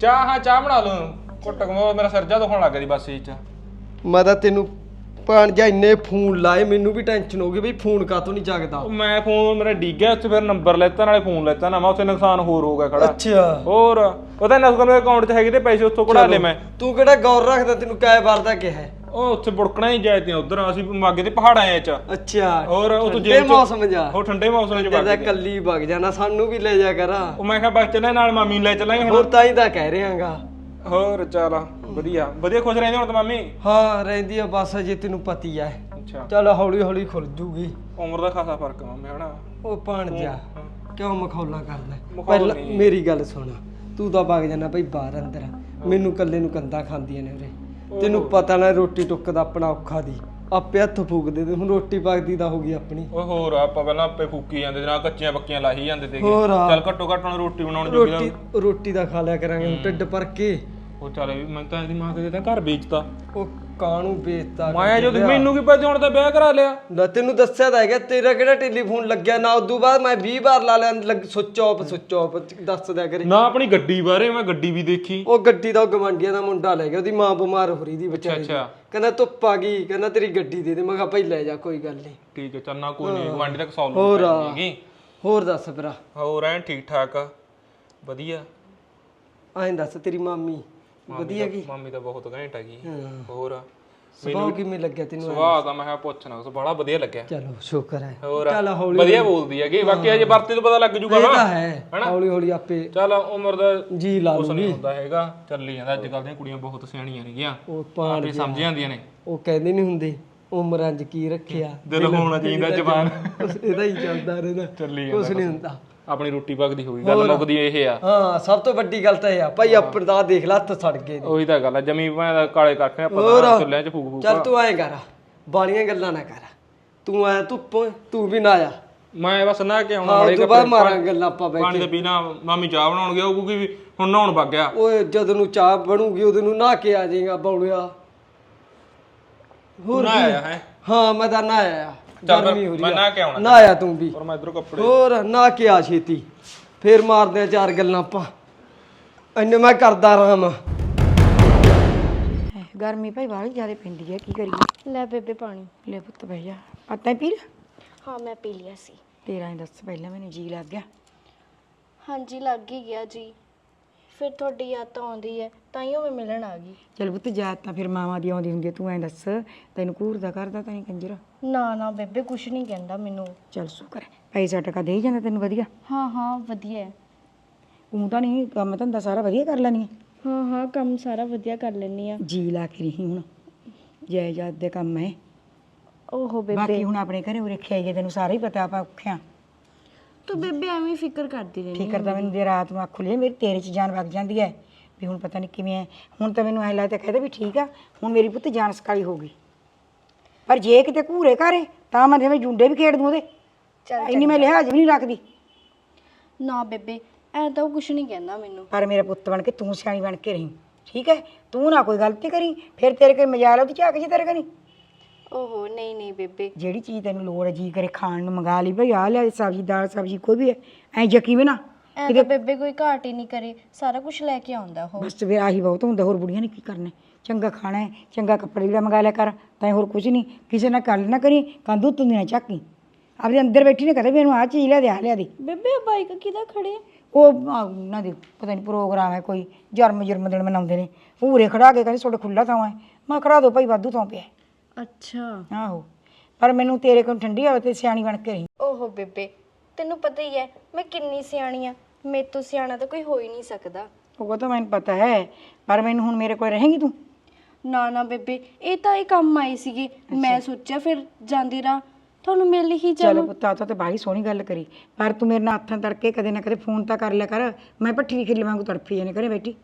ਚਾਹ ਹਾਂ ਚਾਹ ਬਣਾ ਲਓ ਕੁੱਟ ਕਮੋ ਮੇਰਾ ਸਿਰ ਜਾ ਦੁਖਣ ਲੱਗ ਗਿਆ ਦੀ ਬਸ ਇਹ ਚ। ਮੈਂ ਤਾਂ ਤੈਨੂੰ ਭਾਣਜਾ ਇੰਨੇ ਫੋਨ ਲਾਏ ਮੈਨੂੰ ਵੀ ਟੈਨਸ਼ਨ ਹੋ ਗਈ ਬਈ ਫੋਨ ਕਾਤੋਂ ਨਹੀਂ ਉਹ ਮੈਂ ਫੋਨ ਮੇਰਾ ਡੀਗਾ ਉੱਥੇ ਫਿਰ ਨੰਬਰ ਲੈਤਾ ਨਾਲੇ ਫੋਨ ਲੈਤਾ ਨਾ ਮੈਂ ਉੱਥੇ ਨੁਕਸਾਨ ਹੋਰ ਹੋ ਗਿਆ ਖੜਾ। ਅੱਛਾ। ਹੋਰ ਉਹ ਤਾਂ ਨਸਗਨ ਦੇ ਅਕਾਊਂਟ 'ਚ ਹੈਗੇ ਤੇ ਪੈਸੇ ਉੱਥੋਂ ਕਢਾ ਲਏ ਮੈਂ। ਤੂੰ ਕਿਹੜਾ ਗੌਰ ਰੱਖਦਾ ਤੈਨੂੰ ਕਾਇ ਵਾਰ ਦਾ ਕਿਹਾ ਹੈ? ਉਹ ਉੱਥੇ ਬੁੜਕਣਾ ਹੀ ਜਾਏ ਤੇ ਉਧਰ ਅਸੀਂ ਮਾਗੇ ਤੇ ਪਹਾੜਾਂ ਐ ਚ। ਅੱਛਾ ਹੋਰ ਉਹ ਤੋਂ ਠੰਡੇ ਜੇਲ੍ਹ 'ਚ- ਮੌਸਮ ਜਾ ਉਹ ਠੰਡੇ ਮੌਸਮ 'ਚ ਵਗ ਜਦਾ ਗਏ ਕੱਲੀ ਵਗ ਜਾਣਾ ਸਾਨੂੰ ਵੀ ਲੈ ਜਾ ਕਰ ਉਹ ਮੈਂ ਕਿਹਾ ਬਸ ਚੱਲੇ ਨਾਲ ਮਾਮੀ ਨੂੰ ਲੈ ਚੱਲਾਂਗੇ ਹੋਰ ਹੁਣ ਤਾਂ ਹੀ ਤਾਂ ਕਹਿ ਰਿਹਾਗਾ ਹੋਰ ਚੱਲ ਵਧੀਆ। ਵਧੀਆ ਖੁਸ਼ ਰਹਿੰਦੇ ਹੁਣ ਤਾਂ ਮਾਮੀ? ਹਾਂ ਰਹਿੰਦੀ ਆ ਬਸ ਜੇ ਤੈਨੂੰ ਪਤੀ ਐ ਅੱਛਾ। ਚੱਲ ਹੌਲੀ ਹੌਲੀ ਖੁੱਲ ਜੂਗੀ। ਉਮਰ ਦਾ ਖਾਸਾ ਫ਼ਰਕ ਆ ਮਾਮੇ ਹਨਾ? ਉਹ ਭਾਣ ਜਾ। ਕਿਉਂ ਮਖੌਲਾ ਕਰਦਾ? ਮਖੌਲ ਪਹਿਲਾਂ ਨਹੀਂ। ਮੇਰੀ ਗੱਲ ਸੁਣ। ਤੂੰ ਤਾਂ ਵਗ ਜਾਣਾ ਭਈ ਬਾਹਰ ਅੰਦਰ। ਮੈਨੂੰ ਕੱਲੇ ਨੂੰ ਕੰਦਾ ਖਾਂਦੀਆਂ ਨੇ ਉਰੇ। ਤੈਨੂੰ ਪਤਾ ਨਾ ਰੋਟੀ ਟੁੱਕ ਦਾ ਆਪਣਾ ਔਖਾ ਦੀ। ਆਪੇ ਹੱਥ ਫੂਕਦੇ ਤੇ ਹੁਣ ਰੋਟੀ ਪੱਕਦੀ ਤਾਂ ਹੋ ਗਈ ਆਪਣੀ। ਓਏ ਹੋਰ ਆਪਾਂ ਪਹਿਲਾਂ ਆਪੇ ਫੂਕੀ ਜਾਂਦੇ ਨਾਲ ਕੱਚੀਆਂ ਪੱਕੀਆਂ ਲਾਹੀ ਜਾਂਦੇ ਹੋਰ ਆ। ਚੱਲ ਘੱਟੋ ਘੱਟ ਹੁਣ ਰੋਟੀ ਬਣਾਉਣ ਜੋਗੀ ਰੋਟੀ ਰੋਟੀ ਦਾ ਖਾ ਲਿਆ ਕਰਾਂਗੇ ਹੁਣ ਢਿੱਡ ਭਰ ਕੇ। ਉਹ ਚੱਲ ਵੀ ਮੈਂ ਤਾਂ ਇਹਦੀ ਮਾਂ ਕਦੇ ਤਾਂ ਘਰ ਵੇਚਤਾ। ਉਹ ਕਾਣੂ ਵੇਚਤਾ ਮਾਇਆ ਜੋ ਮੈਨੂੰ ਕੀ ਪਤਾ ਹੁਣ ਤਾਂ ਵਿਆਹ ਕਰਾ ਲਿਆ। ਲੈ ਤੈਨੂੰ ਦੱਸਿਆ ਤਾਂ ਹੈਗਾ ਤੇਰਾ ਕਿਹੜਾ ਟੈਲੀਫੋਨ ਲੱਗਿਆ? ਨਾ ਉਦੋਂ ਬਾਅਦ ਮੈਂ 20 ਵਾਰ ਲਾ ਲਿਆ ਸੁੱਚ ਆਫ ਸੁੱਚ ਆਫ ਦੱਸ ਦਿਆ ਕਰੇ। ਨਾ ਆਪਣੀ ਗੱਡੀ ਬਾਰੇ ਮੈਂ ਗੱਡੀ ਵੀ ਦੇਖੀ। ਉਹ ਗੱਡੀ ਦਾ ਉਹ ਗਵਾਂਡੀਆਂ ਦਾ ਮੁੰਡਾ ਲੈ ਗਿਆ ਉਹਦੀ ਮਾਂ ਬਿਮਾਰ ਹੋ ਰਹੀ ਦੀ ਵਿਚਾਰੀ। ਅੱਛਾ ਕਹਿੰਦਾ ਧੁੱਪ ਆ ਗਈ ਕਹਿੰਦਾ ਤੇਰੀ ਗੱਡੀ ਦੇ ਦੇ। ਮੈਂ ਕਿਹਾ ਭਾਈ ਲੈ ਜਾ ਕੋਈ ਗੱਲ ਨਹੀਂ। ਠੀਕ ਹੈ ਚੱਲ ਨਾ ਕੋਈ ਨਹੀਂ ਗਵਾਂਢੀ ਤੱਕ ਸੌਲਵ ਆ। ਹੈਗੀ। ਹੋਰ ਦੱਸ ਭਰਾ। ਹੋਰ ਐਨ ਠੀਕ ਠਾਕ ਆ। ਵਧੀਆ। ਐਂ ਦੱਸ ਤੇਰੀ ਮਾਮੀ। ਵਧੀਆ ਕੀ? ਮੰਮੀ ਤਾਂ ਬਹੁਤ ਘੈਂਟ ਹੈਗੀ ਹੋਰ। ਸੁਭਾਅ ਕਿਵੇਂ ਲੱਗਿਆ ਤੈਨੂੰ ਸੁਭਾਅ ਤਾਂ ਮੈਂ ਕਿਹਾ ਪੁੱਛਣਾ ਬੜਾ ਵਧੀਆ ਲੱਗਿਆ। ਚਲੋ ਸ਼ੁਕਰ ਹੈ। ਹੋਰ। ਚੱਲ ਹੌਲੀ ਵਧੀਆ ਬੋਲਦੀ ਹੈਗੀ ਬਾਕੀ ਅਜੇ ਵਰਤੇ ਤੋਂ ਪਤਾ ਲੱਗ ਜੂਗਾ ਇਹ ਨਾ। ਤਾਂ ਹੈ। ਹੌਲੀ ਹੌਲੀ ਆਪੇ ਚੱਲ ਉਮਰ ਦਾ ਜੀ ਲਾ ਲੂਗੀ ਨਹੀਂ ਹੁੰਦਾ ਹੈਗਾ ਚੱਲੀ ਜਾਂਦਾ। ਅੱਜ ਕੱਲ ਦੀਆਂ ਕੁੜੀਆਂ ਬਹੁਤ ਸਿਆਣੀਆਂ ਨੇਗੀਆਂ। ਉਹ ਪਾਣ ਆਪੇ ਸਮਝ ਜਾਂਦੀਆਂ ਨੇ। ਉਹ ਕਹਿੰਦੇ ਨਹੀਂ ਹੁੰਦੇ ਉਮਰਾਂ 'ਚ ਕੀ ਰੱਖਿਆ? ਦਿਲ ਹੋਣਾ ਚਾਹੀਦਾ ਜ਼ਬਾਨ ਇਹਦਾ ਹੀ ਚੱਲਦਾ ਰਹਿੰਦਾ। ਚੱਲੀ ਕੁਛ ਨਹੀਂ ਹੁੰਦਾ। ਆਪਣੀ ਰੋਟੀ ਪੱਕਦੀ ਹੋਈ ਗੱਲ ਮੁੱਕਦੀ ਇਹ ਆ। ਹਾਂ ਸਭ ਤੋਂ ਵੱਡੀ ਗੱਲ ਤਾਂ ਇਹ ਆ ਭਾਈ ਆਪਣ ਦਾ ਦੇਖ ਲਾ ਹੱਥ ਸੜ ਗਏ ਨੇ। ਉਹੀ ਤਾਂ ਗੱਲ ਆ ਜਮੀ ਭਾਂ ਦਾ ਕਾਲੇ ਕਰਕੇ ਆਪਾਂ ਤਾਂ ਚੁੱਲ੍ਹਿਆਂ 'ਚ ਫੂਕ ਫੂਕ ਚੱਲ ਤੂੰ ਐਂ ਕਰ ਬਾਲੀਆਂ ਗੱਲਾਂ ਨਾ ਕਰ। ਤੂੰ ਐ ਧੁੱਪੋਂ ਤੂੰ ਵੀ ਨਾ ਆ। ਮੈਂ ਬਸ ਨਾ ਕਿ ਆਉਣਾ ਹਾਂ ਉਸ ਤੋਂ ਬਾਅਦ ਮਾਰਾਂ ਗੱਲਾਂ ਆਪਾਂ ਬੈ ਪਾਣੀ ਦੇ ਪੀਣਾ ਮਾਮੀ ਚਾਹ ਬਣਾਉਣ ਗਿਆ ਉਹ ਕਿਉਂਕਿ ਵੀ ਹੁਣ ਨਹਾਉਣ ਵਗ ਗਿਆ। ਓਏ ਜਦੋਂ ਨੂੰ ਚਾਹ ਬਣੂਗੀ ਉਦੋਂ ਨੂੰ ਨਹਾ ਕੇ ਆ ਜਾਏਗਾ ਬੌਲਿਆ। ਹੋਰ ਨਾ ਆਇਆ ਹੈ? ਹਾਂ ਮੈਂ ਤਾਂ ਨਾ ਆਇਆ ਚੱਲ ਗਰਮੀ ਹੋ ਰਹੀ ਮੈਂ ਆ। ਨਾ ਕੇ ਆਉਣਾ। ਨਾ ਆਇਆ ਤੂੰ ਵੀ। ਪਰ ਮੈਂ ਇਧਰੋਂ ਕੱਪੜੇ। ਹੋਰ ਨਾ ਕੇ ਆ ਛੇਤੀ। ਫੇਰ ਮਾਰਦੇ ਆ ਚਾਰ ਗੱਲਾਂ ਆਪਾਂ। ਇੰਨੇ ਮੈਂ ਕਰਦਾ ਆਰਾਮ। ਗਰਮੀ ਭਾਈ ਬਾਹਲੀ ਜ਼ਿਆਦਾ ਪੈਂਦੀ ਹੈ ਕੀ ਕਰੀਏ? ਲੈ ਬੇਬੇ ਪਾਣੀ। ਲੈ ਪੁੱਤ ਬਹਿ ਜਾ। ਪਤਾ ਪੀ ਲੈ। ਹਾਂ ਮੈਂ ਪੀ ਲਿਆ ਸੀ। ਤੇਰਾ ਹੀ ਦੱਸ ਪਹਿਲਾਂ ਮੈਨੂੰ ਜੀ ਲੱਗ ਗਿਆ। ਹਾਂਜੀ ਲੱਗ ਹੀ ਗਿਆ ਜੀ। ਫਿਰ ਤੁਹਾਡੀ ਯਾਦ ਤਾਂ ਆਉਂਦੀ ਹੈ ਤਾਂ ਹੀ ਉਹ ਮੈਂ ਮਿਲਣ ਆ ਗਈ। ਚਲ ਪੁੱਤ ਜਾਤ ਤਾਂ ਫਿਰ ਮਾਵਾਂ ਦੀ ਆਉਂਦੀ ਹੁੰਦੀ ਹੈ ਤੂੰ ਐਂ ਦੱਸ ਤੈਨੂੰ ਘੂਰਦਾ ਕਰਦਾ ਤਾਂ ਨਹੀਂ ਕੰਜਰ? ਨਾ ਨਾ ਬੇਬੇ ਕੁਛ ਨਹੀਂ ਕਹਿੰਦਾ ਮੈਨੂੰ। ਚਲ ਸ਼ੁਕਰ ਹੈ ਪੈਸਾ ਟਕਾ ਦੇ ਹੀ ਜਾਂਦਾ ਤੈਨੂੰ ਵਧੀਆ। ਹਾਂ ਹਾਂ ਵਧੀਆ ਹੈ। ਤੂੰ ਤਾਂ ਨਹੀਂ ਕੰਮ ਧੰਦਾ ਸਾਰਾ ਵਧੀਆ ਕਰ ਲੈਣੀ ਹੈ? ਹਾਂ ਹਾਂ ਕੰਮ ਸਾਰਾ ਵਧੀਆ ਕਰ ਲੈਣੀ ਆ ਜੀ ਲਾ ਕੇ ਰਹੀ ਹੁਣ। ਜਾਇਦਾਦ ਦੇ ਕੰਮ ਹੈ। ਓਹੋ ਬੇਬੇ। ਬਾਕੀ ਹੁਣ ਆਪਣੇ ਘਰੇ ਉਰੇ ਖਾਈਏ ਤੈਨੂੰ ਸਾਰਾ ਹੀ ਪਤਾ ਆਪਾਂ ਔਖਿਆਂ ਤੂੰ ਬੇਬੇ ਐਵੇਂ ਫਿਕਰ ਕਰਦੀ ਰਹਿੰਦੀ ਫਿਕਰ ਤਾਂ ਮੈਨੂੰ ਦੇ ਰਾਤ ਨੂੰ ਅੱਖ ਲਈ ਮੇਰੀ ਤੇਰੇ 'ਚ ਜਾਨ ਵਗ ਜਾਂਦੀ ਹੈ। ਵੀ ਹੁਣ ਪਤਾ ਨਹੀਂ ਕਿਵੇਂ ਹੈ। ਹੁਣ ਤਾਂ ਮੈਨੂੰ ਐ ਲੱਗਦਾ ਕਹਿੰਦੇ ਵੀ ਠੀਕ ਆ ਹੁਣ ਮੇਰੀ ਪੁੱਤ ਜਾਨ ਸਕਾਲੀ ਹੋ ਗਈ। ਪਰ ਜੇ ਕਿਤੇ ਘੂਰੇ ਘਰੇ ਤਾਂ ਮੈਂ ਜਿਵੇਂ ਜੁੰਡੇ ਵੀ ਖੇਡ ਦੂੰ ਉਹਦੇ। ਇੰਨੀ ਮੈਂ ਲਿਹਾਜ਼ ਵੀ ਨਹੀਂ ਰੱਖਦੀ। ਨਾ ਬੇਬੇ ਐ ਤਾਂ ਉਹ ਕੁਛ ਨਹੀਂ ਕਹਿੰਦਾ ਮੈਨੂੰ। ਪਰ ਮੇਰਾ ਪੁੱਤ ਬਣ ਕੇ ਤੂੰ ਸਿਆਣੀ ਬਣ ਕੇ ਰਹੀਂ। ਠੀਕ ਹੈ? ਤੂੰ ਨਾ ਕੋਈ ਗਲਤੀ ਕਰੀ ਫਿਰ ਤੇਰੇ ਕੋਈ ਮਜਾਲ ਉਹਦੀ ਝਾਕ ਜੀ ਤੇਰੇ ਕਰੀ ਓਹੋ ਨਹੀਂ ਨਹੀਂ ਬੇਬੇ। ਜਿਹੜੀ ਚੀਜ਼ ਤੈਨੂੰ ਲੋੜ ਹੈ ਜੀ ਕਰੇ ਖਾਣ ਨੂੰ ਮੰਗਾ ਲਈ ਭਈ ਆ ਲਿਆ ਸਬਜ਼ੀ ਦਾਲ ਸਬਜ਼ੀ ਕੋਈ ਵੀ ਐ ਯਕੀ ਵੀ ਨਾ ਐ ਤਾਂ ਬੇਬੇ ਕੋਈ ਘਾਟ ਹੀ ਨਹੀਂ ਕਰੇ ਸਾਰਾ ਕੁਝ ਲੈ ਕੇ ਆਉਂਦਾ ਉਹ। ਬਸ ਫਿਰ ਆਹੀ ਬਹੁਤ ਹੁੰਦਾ ਹੋਰ ਬੁੜੀਆਂ ਨੇ ਕੀ ਕਰਨਾ? ਹੈ? ਚੰਗਾ ਖਾਣਾ ਹੈ ਚੰਗਾ ਕੱਪੜੇ ਜਿਹੜਾ ਮੰਗਾ ਲਿਆ ਕਰ ਤਾਂ ਹੋਰ ਕੁਝ ਨਹੀਂ। ਕਿਸੇ ਨਾਲ ਗੱਲ ਨਾ ਕਰੀ ਕੰਦੂ ਤੂੰ ਨਾ ਚੱਕੀ ਆਪਣੇ ਅੰਦਰ ਬੈਠੀ ਨੇ ਕਹਦੇ ਮੈਨੂੰ ਆਹ ਚੀਜ਼ ਲਿਆ ਦੇ ਆ ਲਿਆ ਦੇ। ਬੇਬੇ ਬਾਈਕ ਕਿਹਦਾ ਖੜੇ ਉਹ ਆ, ਉਹਨਾਂ ਦੇ ਪਤਾ ਨਹੀਂ ਪ੍ਰੋਗਰਾਮ ਹੈ ਕੋਈ ਜਨਮ ਜਨਮ ਦਿਨ ਮਨਾਉਂਦੇ ਨੇ। ਪੂਰੇ ਖੜਾ ਕੇ ਕਹਿੰਦੇ ਤੁਹਾਡੇ ਖੁੱਲਾ ਥਾਂ ਹੈ। ਮੈਂ ਖੜਾ ਦੋ ਭਾਈ ਵਾਧੂ ਥਾਂ ਪਿਆ ਹੈ। ਅੱਛਾ। ਆਹੋ। ਪਰ ਮੈਨੂੰ ਤੇਰੇ ਕੋਲ ਠੰਡੀ ਹਵਾ ਤੇ ਸਿਆਣੀ ਬਣ ਕੇ ਰਹੀ। ਓਹੋ ਬੇਬੇ ਤੈਨੂੰ ਪਤਾ ਹੀ ਹੈ ਮੈਂ ਕਿੰਨੀ ਸਿਆਣੀ ਆ ਮੇਰੇ ਤੋਂ ਸਿਆਣਾ ਤਾਂ ਕੋਈ ਹੋ ਹੀ ਨਹੀਂ ਸਕਦਾ। ਉਹ ਤਾਂ ਮੈਨੂੰ ਪਤਾ ਹੈ ਪਰ ਮੈਨੂੰ ਹੁਣ ਮੇਰੇ ਕੋਲ ਰਹੇਂਗੀ ਤੂੰ? ਨਾ ਨਾ ਬੇਬੇ ਇਹ ਤਾਂ ਇਹ ਕੰਮ ਆਈ ਸੀਗੀ। ਮੈਂ ਸੋਚਿਆ ਫਿਰ ਜਾਂਦੀ ਰਾਂ ਤੁਹਾਨੂੰ ਮਿਲ ਹੀ ਜਾ ਚਲੋ ਪੁੱਤ ਆ ਤਾਂ ਤੇ ਬਾਹਲੀ ਸੋਹਣੀ ਗੱਲ ਕਰੀ। ਪਰ ਤੂੰ ਮੇਰੇ ਨਾਲ ਹੱਥਾਂ ਤੜਕੇ ਕਦੇ ਨਾ ਕਦੇ ਫੋਨ ਤਾਂ ਕਰ ਲਿਆ ਕਰ। ਮੈਂ ਭੱਠੀ ਦੀ ਖਿੱਲ ਵਾਂਗੂ ਤੜਫੀ ਜਾਨੇ ਘਰੇ ਬੈਠੀ।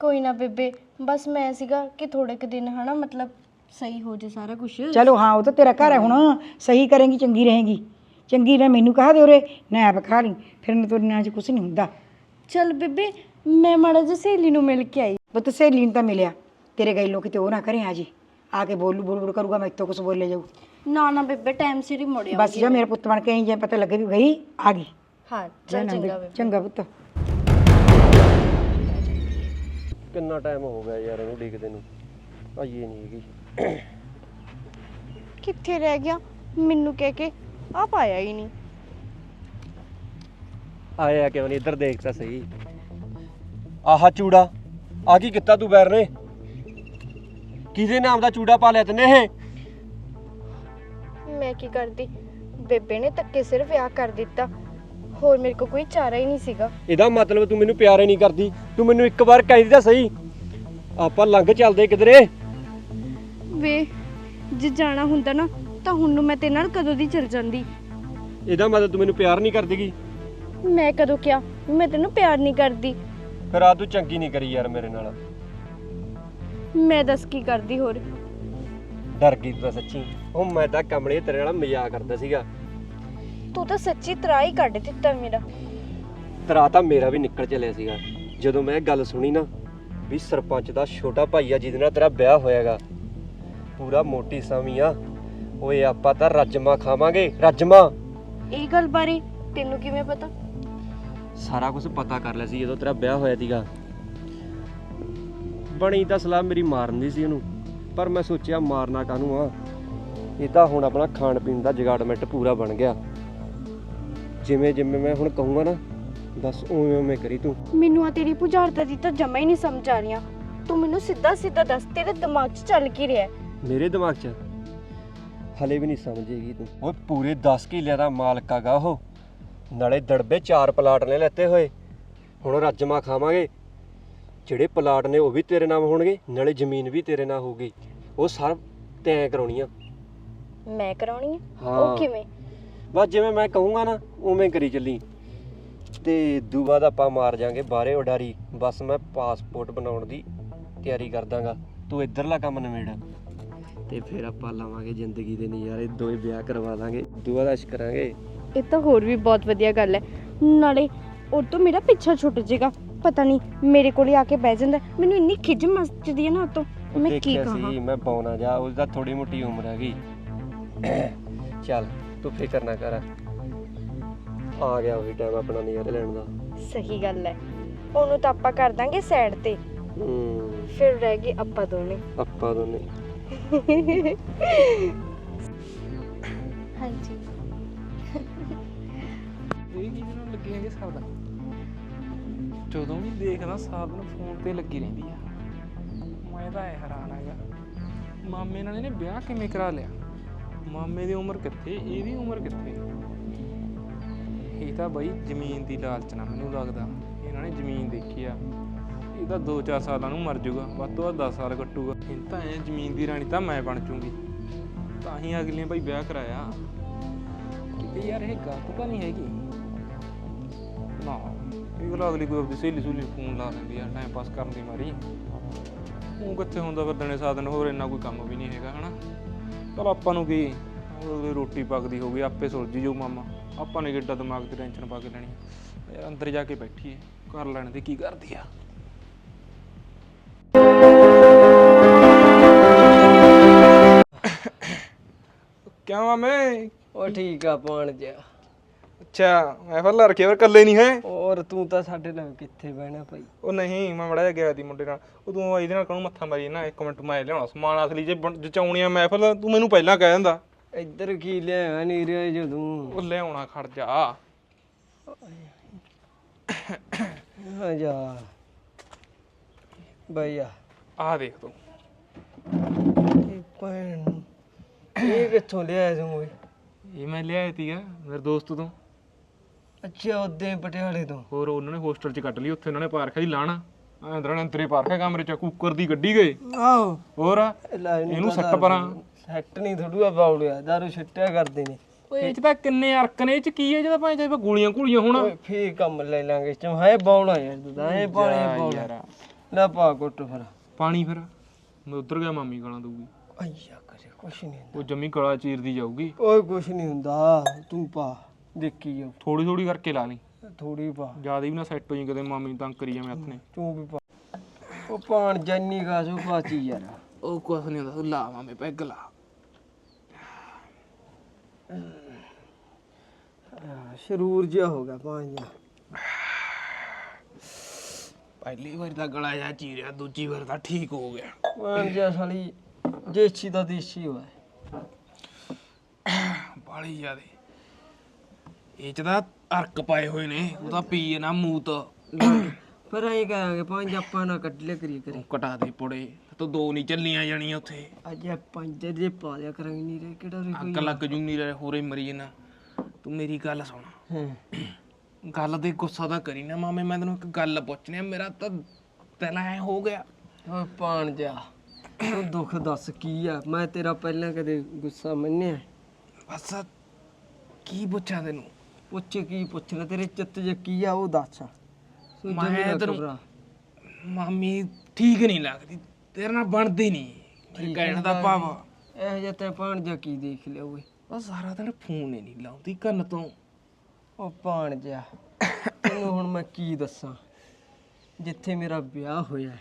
ਕੋਈ ਨਾ ਬੇਬੇ ਬਸ ਮੈਂ ਸੀਗਾ ਕਿ ਥੋੜੇ ਕੁ ਦਿਨ ਹਨਾ ਮਤਲਬ ਸਹੀ ਹੋ ਜੇ ਸਾਰਾ ਕੁਝ ਚਲੋ ਹਾਂ ਉਹ ਤਾਂ ਤੇਰਾ ਘਰ ਹੈ ਹੁਣ। ਸਹੀ ਕਰੇਂਗੀ ਚੰਗੀ ਰਹੇਗੀ। ਚੰਗੀ ਨਾ ਮੈਨੂੰ ਕਹਾ ਦੇ ਉਰੇ। ਨਾ ਆਪ ਖਾ ਲਈ। ਫਿਰ ਨਾ ਤੁਹਾਡੇ ਨਾਲ ਚ ਕੁਝ ਨਹੀਂ ਹੁੰਦਾ। ਚਲ ਬੇਬੇ ਮੈਂ ਮਾੜਾ ਜਿਹਾ ਸਹੇਲੀ ਨੂੰ ਮਿਲ ਕੇ ਆਈ। ਪੁੱਤ ਸਹੇਲੀ ਨੂੰ ਤਾਂ ਮਿਲਿਆ। ਤੇਰੇ ਗਈ ਲੋਕ ਤੇ ਉਹ ਨਾ ਕਰੇ ਆ ਜੀ। ਆ ਕੇ ਬੋਲੂ ਬੋਲ ਬੋਲ ਕਰੂਗਾ ਮੈਂ ਇੱਥੋਂ ਕੁਝ ਬੋਲੇ ਜਾਊ। ਨਾ ਨਾ ਬੇਬੇ ਟਾਈਮ ਸਿਰ ਹੀ ਮੁੜਿਆ ਬਸ ਜਾ ਮੇਰਾ ਪੁੱਤ ਬਣ ਕੇ ਆਈ ਜੇ ਪਤਾ ਲੱਗੇ ਵੀ ਗਈ ਆ ਗਈ। ਹਾਂ ਚਲ ਚੰਗਾ ਬੇਬੇ। ਚੰਗਾ ਪੁੱਤ। ਕਿੰਨਾ ਟਾਈਮ ਹੋ ਗਿਆ ਯਾਰ ਇਹਨੂੰ ਡੀਕਦੇ ਨੂੰ। ਆਈਏ ਨਹੀਂ ਹੈਗੀ। ਕਿੱਥੇ ਰਹਿ ਗਿਆ? ਮੈਨੂੰ ਕਹਿ ਕੇ ਆ ਪਾਇਆ ਹੀ ਨਹੀਂ। ਆਇਆ ਕਿਉਂ ਨਹੀਂ? ਇੱਧਰ ਦੇਖ ਤਾਂ ਸਹੀ। ਆਹਾ ਚੂੜਾ ਆ ਕੀ ਕੀਤਾ ਤੂੰ ਬੈਰ ਨੇ? ਕਿਹਦੇ ਨਾਮ ਦਾ ਚੂੜਾ ਪਾ ਲਿਆ ਤੈਨੇ ਇਹ? ਮੈਂ ਕੀ ਕਰਦੀ? ਬੇਬੇ ਨੇ ਧੱਕੇ ਸਿਰ ਵਿਆਹ ਕਰ ਦਿੱਤਾ। ਹੋਰ ਮੇਰੇ ਕੋ ਕੋਈ ਚਾਰਾ ਹੀ ਨਹੀਂ ਸੀਗਾ। ਇਹਦਾ ਮਤਲਬ ਤੂੰ ਮੈਨੂੰ ਪਿਆਰੇ ਨਹੀਂ ਕਰਦੀ। ਤੂੰ ਮੈਨੂੰ ਇੱਕ ਵਾਰ ਕਹਿੰਦੀ ਤਾਂ ਸਹੀ। ਆਪਾਂ ਲੰਘ ਚੱਲਦੇ ਕਿਧਰੇ? ਵੇ ਜੇ ਜਾਣਾ ਹੁੰਦਾ ਨਾ ਤਾਂ ਹੁਣ ਨੂੰ ਮੈਂ ਤੇਰੇ ਨਾਲ ਕਦੋਂ ਦੀ ਚਲ ਜਾਂਦੀ? ਇਹਦਾ ਮਤਲਬ ਤੂੰ ਮੈਨੂੰ ਪਿਆਰ ਨਹੀਂ ਕਰਦੀਗੀ? ਮੈਂ ਕਦੋਂ ਕਿਹਾ? ਵੀ ਮੈਂ ਤੈਨੂੰ ਪਿਆਰ ਨਹੀਂ ਕਰਦੀ। ਫਿਰ ਆ ਤੂੰ ਚੰਗੀ ਨਹੀਂ ਕਰੀ ਯਾਰ ਮੇਰੇ ਨਾਲ। ਮੈਂ ਦੱਸ ਕੀ ਕਰਦੀ ਹੋਰ? ਡਰ ਗਈ ਤੂੰ ਤਾਂ ਸੱਚੀ। ਉਹ ਮੈਂ ਤਾਂ ਕਮਲੇ ਤੇਰੇ ਨਾਲ ਮਜ਼ਾਕ ਕਰਦਾ ਸੀਗਾ। ਤੂੰ ਤਾਂ ਸੱਚੀ ਤਰਾਈ ਕੱਢ ਦਿੱਤਾ ਮੇਰਾ। ਤਰਾ ਤਾਂ ਮੇਰਾ ਵੀ ਨਿਕਲ ਚੱਲਿਆ ਸੀਗਾ। ਜਦੋਂ ਮੈਂ ਇਹ ਗੱਲ ਸੁਣੀ ਨਾ ਵੀ ਸਰਪੰਚ ਦਾ ਛੋਟਾ ਭਾਈ ਆ ਜਿਹਦੇ ਨਾਲ ਤੇਰਾ ਵਿਆਹ ਹੋਇਆਗਾ ਪੂਰਾ ਮੋਟੀ ਸਾਮੀ ਆ। ਓਏ ਆਪਾਂ ਤਾਂ ਰੱਜਮਾ ਖਾਵਾਂਗੇ। ਰੱਜਮਾ ਇਹ ਗੱਲ ਬਾਰੇ ਤੈਨੂੰ ਕਿਵੇਂ ਪਤਾ? ਸਾਰਾ ਕੁਝ ਪਤਾ ਕਰ ਲਿਆ ਸੀ ਜਦੋਂ ਤੇਰਾ ਵਿਆਹ ਹੋਇਆ ਸੀਗਾ। ਬਣੀ ਤਾਂ ਸਲਾਹ ਮੇਰੀ ਮਾਰਨ ਦੀ ਸੀ ਉਹਨੂੰ ਪਰ ਮੈਂ ਸੋਚਿਆ ਮਾਰਨਾ ਕਾਹਨੂੰ ਆ? ਇਹ ਤਾਂ ਹੁਣ ਆਪਣਾ ਖਾਣ ਪੀਣ ਦਾ ਜਗਾੜਮੈਂਟ ਪੂਰਾ ਬਣ ਗਿਆ। ਜਿਵੇਂ ਜਿਵੇਂ ਮੈਂ ਹੁਣ ਕਹੂੰਗਾ ਨਾ ਬਸ ਉਵੇਂ ਉਵੇਂ ਕਰੀ ਤੂੰ। ਮੈਨੂੰ ਆ ਤੇਰੀ ਪੁਜਾਰਤਾ ਦੀ ਤਾਂ ਜਮਾ ਹੀ ਨਹੀਂ ਸਮਝ ਆ ਰਹੀਆਂ। ਤੂੰ ਮੈਨੂੰ ਸਿੱਧਾ ਸਿੱਧਾ ਦੱਸ ਤੇਰੇ ਦਿਮਾਗ 'ਚ ਚੱਲ ਕੀ ਰਿਹਾ ਹੈ? ਮੇਰੇ ਦਿਮਾਗ 'ਚ? ਹਲੇ ਵੀ ਨਹੀਂ ਸਮਝੇਗੀ ਤੂੰ। ਓਏ ਪੂਰੇ 10 ਕਿੱਲਿਆਂ ਦਾ ਮਾਲਕ ਆਗਾ ਉਹ। ਨਾਲੇ ਦੜਬੇ ਚਾਰ ਪਲਾਟ ਨੇ ਲੈਤੇ ਹੋਏ। ਹੁਣ ਰੱਜਮਾ ਖਾਵਾਂਗੇ। ਜਿਹੜੇ ਪਲਾਟ ਨੇ ਉਹ ਵੀ ਤੇਰੇ ਨਾਮ ਹੋਣਗੇ ਨਾਲੇ ਜ਼ਮੀਨ ਵੀ ਤੇਰੇ ਨਾਮ ਹੋਊਗੀ। ਉਹ ਸਭ ਤੈਂ ਕਰਾਉਣੀ ਆ। ਮੈਂ ਕਰਾਉਣੀ ਹੈ ਹਾਂ। ਉਹ ਕਿਵੇਂ? ਬਸ ਜਿਵੇਂ ਮੈਂ ਕਹੂੰਗਾ ਨਾ ਉਵੇਂ ਕਰੀ ਚੱਲੀ। ਤੇ ਦੂ ਬਾਅਦ ਆਪਾਂ ਮਾਰ ਜਾਾਂਗੇ ਬਾਹਰੇ ਉਡਾਰੀ। ਬਸ ਮੈਂ ਪਾਸਪੋਰਟ ਬਣਾਉਣ ਦੀ ਤਿਆਰੀ ਕਰ ਦਾਂਗਾ। ਤੂੰ ਇੱਧਰਲਾ ਕੰਮ ਨਿਬੇੜ। ਤੇ ਫਿਰ ਆਪਾਂ ਲਾਵਾਂਗੇ ਜ਼ਿੰਦਗੀ ਦੇ ਨਜ਼ਾਰੇ ਦੋਏ ਵਿਆਹ ਕਰਵਾ ਦਾਂਗੇ ਦੂਆ ਦਾ ਕਰਾਂਗੇ। ਇਹ ਤਾਂ ਹੋਰ ਵੀ ਬਹੁਤ ਵਧੀਆ ਗੱਲ ਹੈ। ਨਾਲੇ ਉਹ ਤੋਂ ਮੇਰਾ ਪਿੱਛਾ ਛੁੱਟ ਜਾਏਗਾ ਪਤਾ ਨਹੀਂ ਮੇਰੇ ਕੋਲੇ ਆ ਕੇ ਬਹਿ ਜਾਂਦਾ ਹੈ। ਮੈਨੂੰ ਇੰਨੀ ਖਿਜ ਮਚਦੀ ਹੈ ਨਾ ਉਹ ਤੋਂ ਮੈਂ ਕੀ ਦੇਖਿਆ ਕਹਾਂ? ਸੀ ਮੈਂ ਪਾਉਣਾ ਜਾ ਉਸ ਦਾ ਥੋੜੀ ਮੋਟੀ ਉਮਰ ਹੈਗੀ। ਚੱਲ ਤੂੰ ਫਿਕਰ ਨਾ ਕਰ। ਆ ਗਿਆ ਉਹੀ ਟਾਈਮ ਆਪਣਾ ਨਜ਼ਾਰੇ ਲੈਣ ਦਾ। ਸਹੀ ਗੱਲ ਹੈ। ਉਹਨੂੰ ਤਾਂ ਆਪਾਂ ਕਰ ਦਾਂਗੇ ਸਾਈਡ ਤੇ। ਹੂੰ। ਫਿਰ ਰਹਿ ਗਏ ਆਪਾਂ ਦੋਨੇ ਆਪਾਂ ਦੋਨੇ ਹਾਂਜੀ। ਇਹ ਕੀ ਜਿਹਨਾਂ ਲੱਗੀ ਹੈਗੇ ਸਾਬਨ ਜਦੋਂ ਵੀ ਦੇਖਦਾ ਸਾਬਨ ਫੋਨ ਤੇ ਲੱਗੀ ਰਹਿੰਦੀ ਆ। ਮੈਂ ਤਾਂ ਇਹ ਹੈਰਾਨ ਹੈਗਾ ਮਾਮੇ ਨਾਲ ਇਹਨੇ ਵਿਆਹ ਕਿਵੇਂ ਕਰਾ ਲਿਆ? ਮਾਮੇ ਦੀ ਉਮਰ ਕਿੱਥੇ? ਇਹਦੀ ਉਮਰ ਕਿੱਥੇ? ਇਹ ਤਾਂ ਬਈ ਜ਼ਮੀਨ ਦੀ ਲਾਲਚ ਨਾਲ ਮੈਨੂੰ ਲੱਗਦਾ। ਇਹਨਾਂ ਨੇ ਜ਼ਮੀਨ ਦੇਖੀ ਆ। ਇਹ ਤਾਂ 2-4 ਸਾਲਾਂ ਨੂੰ ਮਰ ਜਾਊਗਾ ਵੱਧ ਤੋਂ ਵੱਧ 10 ਸਾਲ ਕੱਟੂਗਾ। ਇਹ ਤਾਂ ਐ ਜ਼ਮੀਨ ਦੀ ਰਾਣੀ ਤਾਂ ਮੈਂ ਬਣ ਜੂੰਗੀ। ਤਾਂ ਹੀ ਅਗਲੇ ਭਾਈ ਵਿਆਹ ਕਰਾਇਆ। ਕਿਤੇ ਯਾਰ ਇਹ ਗਲਤ ਤਾਂ ਨਹੀਂ ਹੈਗੀ। ਨਾ, ਇਹ ਗੱਲ ਅਗਲੀ ਕੋਈ ਆਪਣੀ ਸਹੇਲੀ ਸੁਲੀ ਫੋਨ ਲਾ ਲੈਂਦੀ ਆ ਟਾਈਮ ਪਾਸ ਕਰਨ ਦੀ ਮਾਰੀ। ਉਹ ਕਿੱਥੇ ਹੁੰਦਾ ਫਿਰ ਦਿਨੇ ਸਾਧਨ ਹੋਰ ਇੰਨਾ ਕੋਈ ਕੰਮ ਵੀ ਨਹੀਂ ਹੈਗਾ, ਹਨਾ? ਚਲ ਆਪਾਂ ਨੂੰ ਕੀ? ਉਹਦੀ ਰੋਟੀ ਪੱਕਦੀ ਹੋਊਗੀ, ਆਪੇ ਸੁਲਝੀ ਜਾਊ ਮਾਮਾ। ਆਪਾਂ ਨੇ ਕਿੱਡਾ ਦਿਮਾਗ ਤੇ ਟੈਨਸ਼ਨ ਪਾ ਕੇ ਲੈਣੀ। ਯਾਰ ਅੰਦਰ ਜਾ ਕੇ ਬੈਠੀਏ, ਕਰ ਲੈਣ ਦੇ, ਕੀ ਕਰਦੀ ਆ? ਕਿਆ ਮਾਮੇ ਉਹ ਠੀਕ ਆ ਪਾਣ ਜਿਆ। ਅੱਛਾ ਮੈਂ ਫਿਰ ਲੜ ਕੇ ਫਿਰ ਇਕੱਲੇ ਨਹੀਂ ਹੈ? ਔਰ ਤੂੰ ਤਾਂ ਸਾਡੇ ਨਾਲ ਕਿੱਥੇ ਬਹਿਣਾ ਭਾਈ? ਉਹ ਨਹੀਂ ਮੈਂ ਮੜਾ ਗਿਆ ਸੀ ਮੁੰਡੇ ਨਾਲ। ਉਹ ਤੂੰ ਇਹਦੇ ਨਾਲ ਕਾਹਨੂੰ ਮੱਥਾ ਮਾਰੀ ਨਾ ਇੱਕ ਮਿੰਟ ਮੈਂ ਲਿਆਉਣਾ ਸਮਾਨ ਅਸਲੀ ਜੇ ਬਣ- ਜਚਾਉਣੀ ਆ ਮਹਿਫਲ ਤੂੰ ਮੈਨੂੰ ਪਹਿਲਾਂ ਕਹਿ ਦਿੰਦਾ। ਇੱਧਰ ਕੀ ਲਿਆ ਨਹੀਂ ਰਿਹਾ ਜਦੋਂ? ਉਹ ਲਿਆਉਣਾ ਖੜ ਜਾ। ਹਾਂ ਜਾ। ਭਈਆ ਆਹ ਦੇਖ ਤੂੰ। ਇਹ ਭੈਣ ਨੂੰ। ਇਹ ਕਿੱਥੋਂ ਲਿਆ ਤੂੰ ਓਏ? ਇਹ ਮੈਂ ਲਿਆਇਆ ਸੀਗਾ ਮੇਰੇ ਦੋਸਤ ਤੋਂ। ਅੱਛਾ ਉਦੋਂ ਪਟਿਆਲੇ ਤੋਂ। ਹੋਰ ਉਹਨਾਂ ਨੇ ਹੋਸਟਲ 'ਚ ਕੱਟ ਲਈ ਉੱਥੇ ਉਹਨਾਂ ਨੇ ਪਾਰਖਿਆ ਦੀ ਲਾਣਾ। ਅੰਦਰ ਅੰਤਰੇ ਪਾਰਖਿਆ ਕਮਰੇ 'ਚ ਕੁੱਕਰ ਦੀ ਗੱਡੀ ਗਏ। ਆਹੋ। ਹੋਰ ਇਹਨੂੰ ਸੱਟ ਪਰਾਂ। ਸੈੱਟ ਨਹੀਂ ਥੋੜੂਆ ਬਾਉਲਿਆ ਦਾਰੂ ਛੱਟਿਆ ਕਰਦੇ ਨੇ। ਓਏ ਇਹ 'ਚ ਤਾਂ ਕਿੰਨੇ ਅਰਕ ਨੇ ਇਹ 'ਚ ਕੀ ਹੈ ਜਿਹਦਾ ਭਾਵੇਂ ਚਾਹੇ ਗੋਲੀਆਂ ਗੋਲੀਆਂ ਹੋਣਾ। ਓਏ ਫੇਰ ਕੰਮ ਲੈ ਲਾਂਗੇ ਚਮ ਹੈ ਬਾਉਣਾ ਯਾਰ ਤੂੰ ਤਾਂ ਐ ਪਾਣੀ ਯਾਰ। ਲੈ ਪਾ ਕੁੱਟ ਫਿਰ। ਪਾਣੀ ਫਿਰ। ਮੈਂ ਉਧਰ ਗਿਆ ਮਾਮੀ ਗਾਲਾਂ ਦਊਗੀ। ਆਇਆ ਕਰੇ। ਕੁਛ ਨਹੀਂ ਉਹ ਜੰਮੀ ਗਲਾ ਚੀਰਦੀ ਜਾਊਗੀ। ਓਏ ਕੁਛ ਨਹੀਂ ਹੁੰਦਾ ਤੂੰ ਪਾ ਦੇਖੀ ਜਾ ਥੋੜੀ ਥੋੜੀ ਕਰਕੇ ਲਾ ਲਈ। ਥੋੜੀ ਪਾ। ਜ਼ਿਆਦਾ ਵੀ ਨਾ ਸੈੱਟ ਹੋ ਜੀ ਕਦੇ ਮਾਮੀ ਨੂੰ ਤੰਗ ਕਰੀ ਜਾਵੇਂ ਹੱਥ ਨੇ। ਤੂੰ ਵੀ ਪਾ। ਉਹ ਪਾਣ ਜੈਨੀ ਗਾਸੂ ਪਾਚੀ ਯਾਰ। ਉਹ ਕੁਛ ਨਹੀਂ ਹੁੰਦਾ ਤੂੰ ਲਾ ਮਾਮੇ ਪੈਗ ਲਾ। ਸ਼ਰੂਰ ਜਿਹਾ ਹੋ ਗਿਆ ਪਾਣ ਜਾ ਪਹਿਲੀ ਵਾਰ ਤਾਂ ਗਲਾ ਜਾ ਚੀਰਿਆ ਦੂਜੀ ਵਾਰ ਤਾਂ ਠੀਕ ਹੋ ਗਿਆ। ਪਾਣ ਜਾ ਸਾਲੀ ਦੇਸੀ ਦਾ ਦੇਸੀ ਹੋਇਆ ਬਾਲੀ ਜਿਆਦੇ। ਇਹ ਚ ਤਾਂ ਅਰਕ ਪਾਏ ਹੋਏ ਨੇ ਉਹ ਤਾਂ ਪੀਏ ਨਾ ਮੂਤ। ਪਰ ਐਂ ਕਹਾਂਗੇ ਪੰਜ ਆਪਾਂ ਨਾ ਕੱਢ ਲਿਆ ਕਰੀ ਕਰੀ ਕਟਾ ਦੇ ਪੁੜੇ ਤੂੰ ਦੋ ਨਹੀਂ ਚੱਲੀਆਂ ਜਾਣੀਆਂ ਉੱਥੇ। ਅੱਜ ਪੰਜ ਦੇ ਪਾ ਦਿਆ ਕਰਾਂਗੇ ਨਹੀਂ ਰੇ ਕਿਹੜਾ ਰੇ ਅੱਗ ਲੱਗ ਜੂ ਨਹੀਂ ਰਹੇ ਹੋਰੇ ਮਰੀ ਨਾ ਤੂੰ ਮੇਰੀ ਗੱਲ ਸੁਣ। ਹਾਂ। ਗੱਲ ਦੇ ਗੁੱਸਾ ਤਾਂ ਕਰੀ ਨਾ ਮਾਮੇ ਮੈਂ ਤੈਨੂੰ ਇੱਕ ਗੱਲ ਪੁੱਛਣੀ ਆ ਮੇਰਾ ਤਾਂ ਦਿਲ ਐ ਹੋ ਗਿਆ। ਓਏ ਪਾਣ ਜਾ। ਤੂੰ ਦੁੱਖ ਦੱਸ ਕੀ ਆ? ਮੈਂ ਤੇਰਾ ਪਹਿਲਾਂ ਕਦੇ ਗੁੱਸਾ ਮੰਨਿਆ? ਬਸ ਕੀ ਪੁੱਛਾਂ ਤੈਨੂੰ? ਪੁੱਛ ਕੀ ਪੁੱਛਣਾ? ਤੇਰੇ ਚਿੱਤ 'ਚ ਕੀ ਆ ਉਹ ਦੱਸ। ਸੋਚਣ ਮੈਂ ਨਾ ਤੈਨੂੰ- ਘਬਰਾ। ਮਾਮੀ ਠੀਕ ਨਹੀਂ ਲੱਗਦੀ। ਤੇਰੇ ਨਾਲ ਬਣਦੀ ਨਹੀਂ। ਮੇਰੇ ਕਹਿਣ ਦਾ ਭਾਵ ਇਹ ਜੇ ਤੇ ਭਾਣਜਾ ਕੀ ਦੇਖ ਲਿਆ ਓਏ? ਉਹ ਸਾਰਾ ਦਿਨ ਫੋਨ ਹੀ ਨਹੀਂ ਲਾਉਂਦੀ ਕੰਨ ਤੋਂ। ਉਹ ਭਾਣਜਾ ਤੈਨੂੰ ਹੁਣ ਮੈਂ ਕੀ ਦੱਸਾਂ? ਜਿੱਥੇ ਮੇਰਾ ਵਿਆਹ ਹੋਇਆ ਹੈ,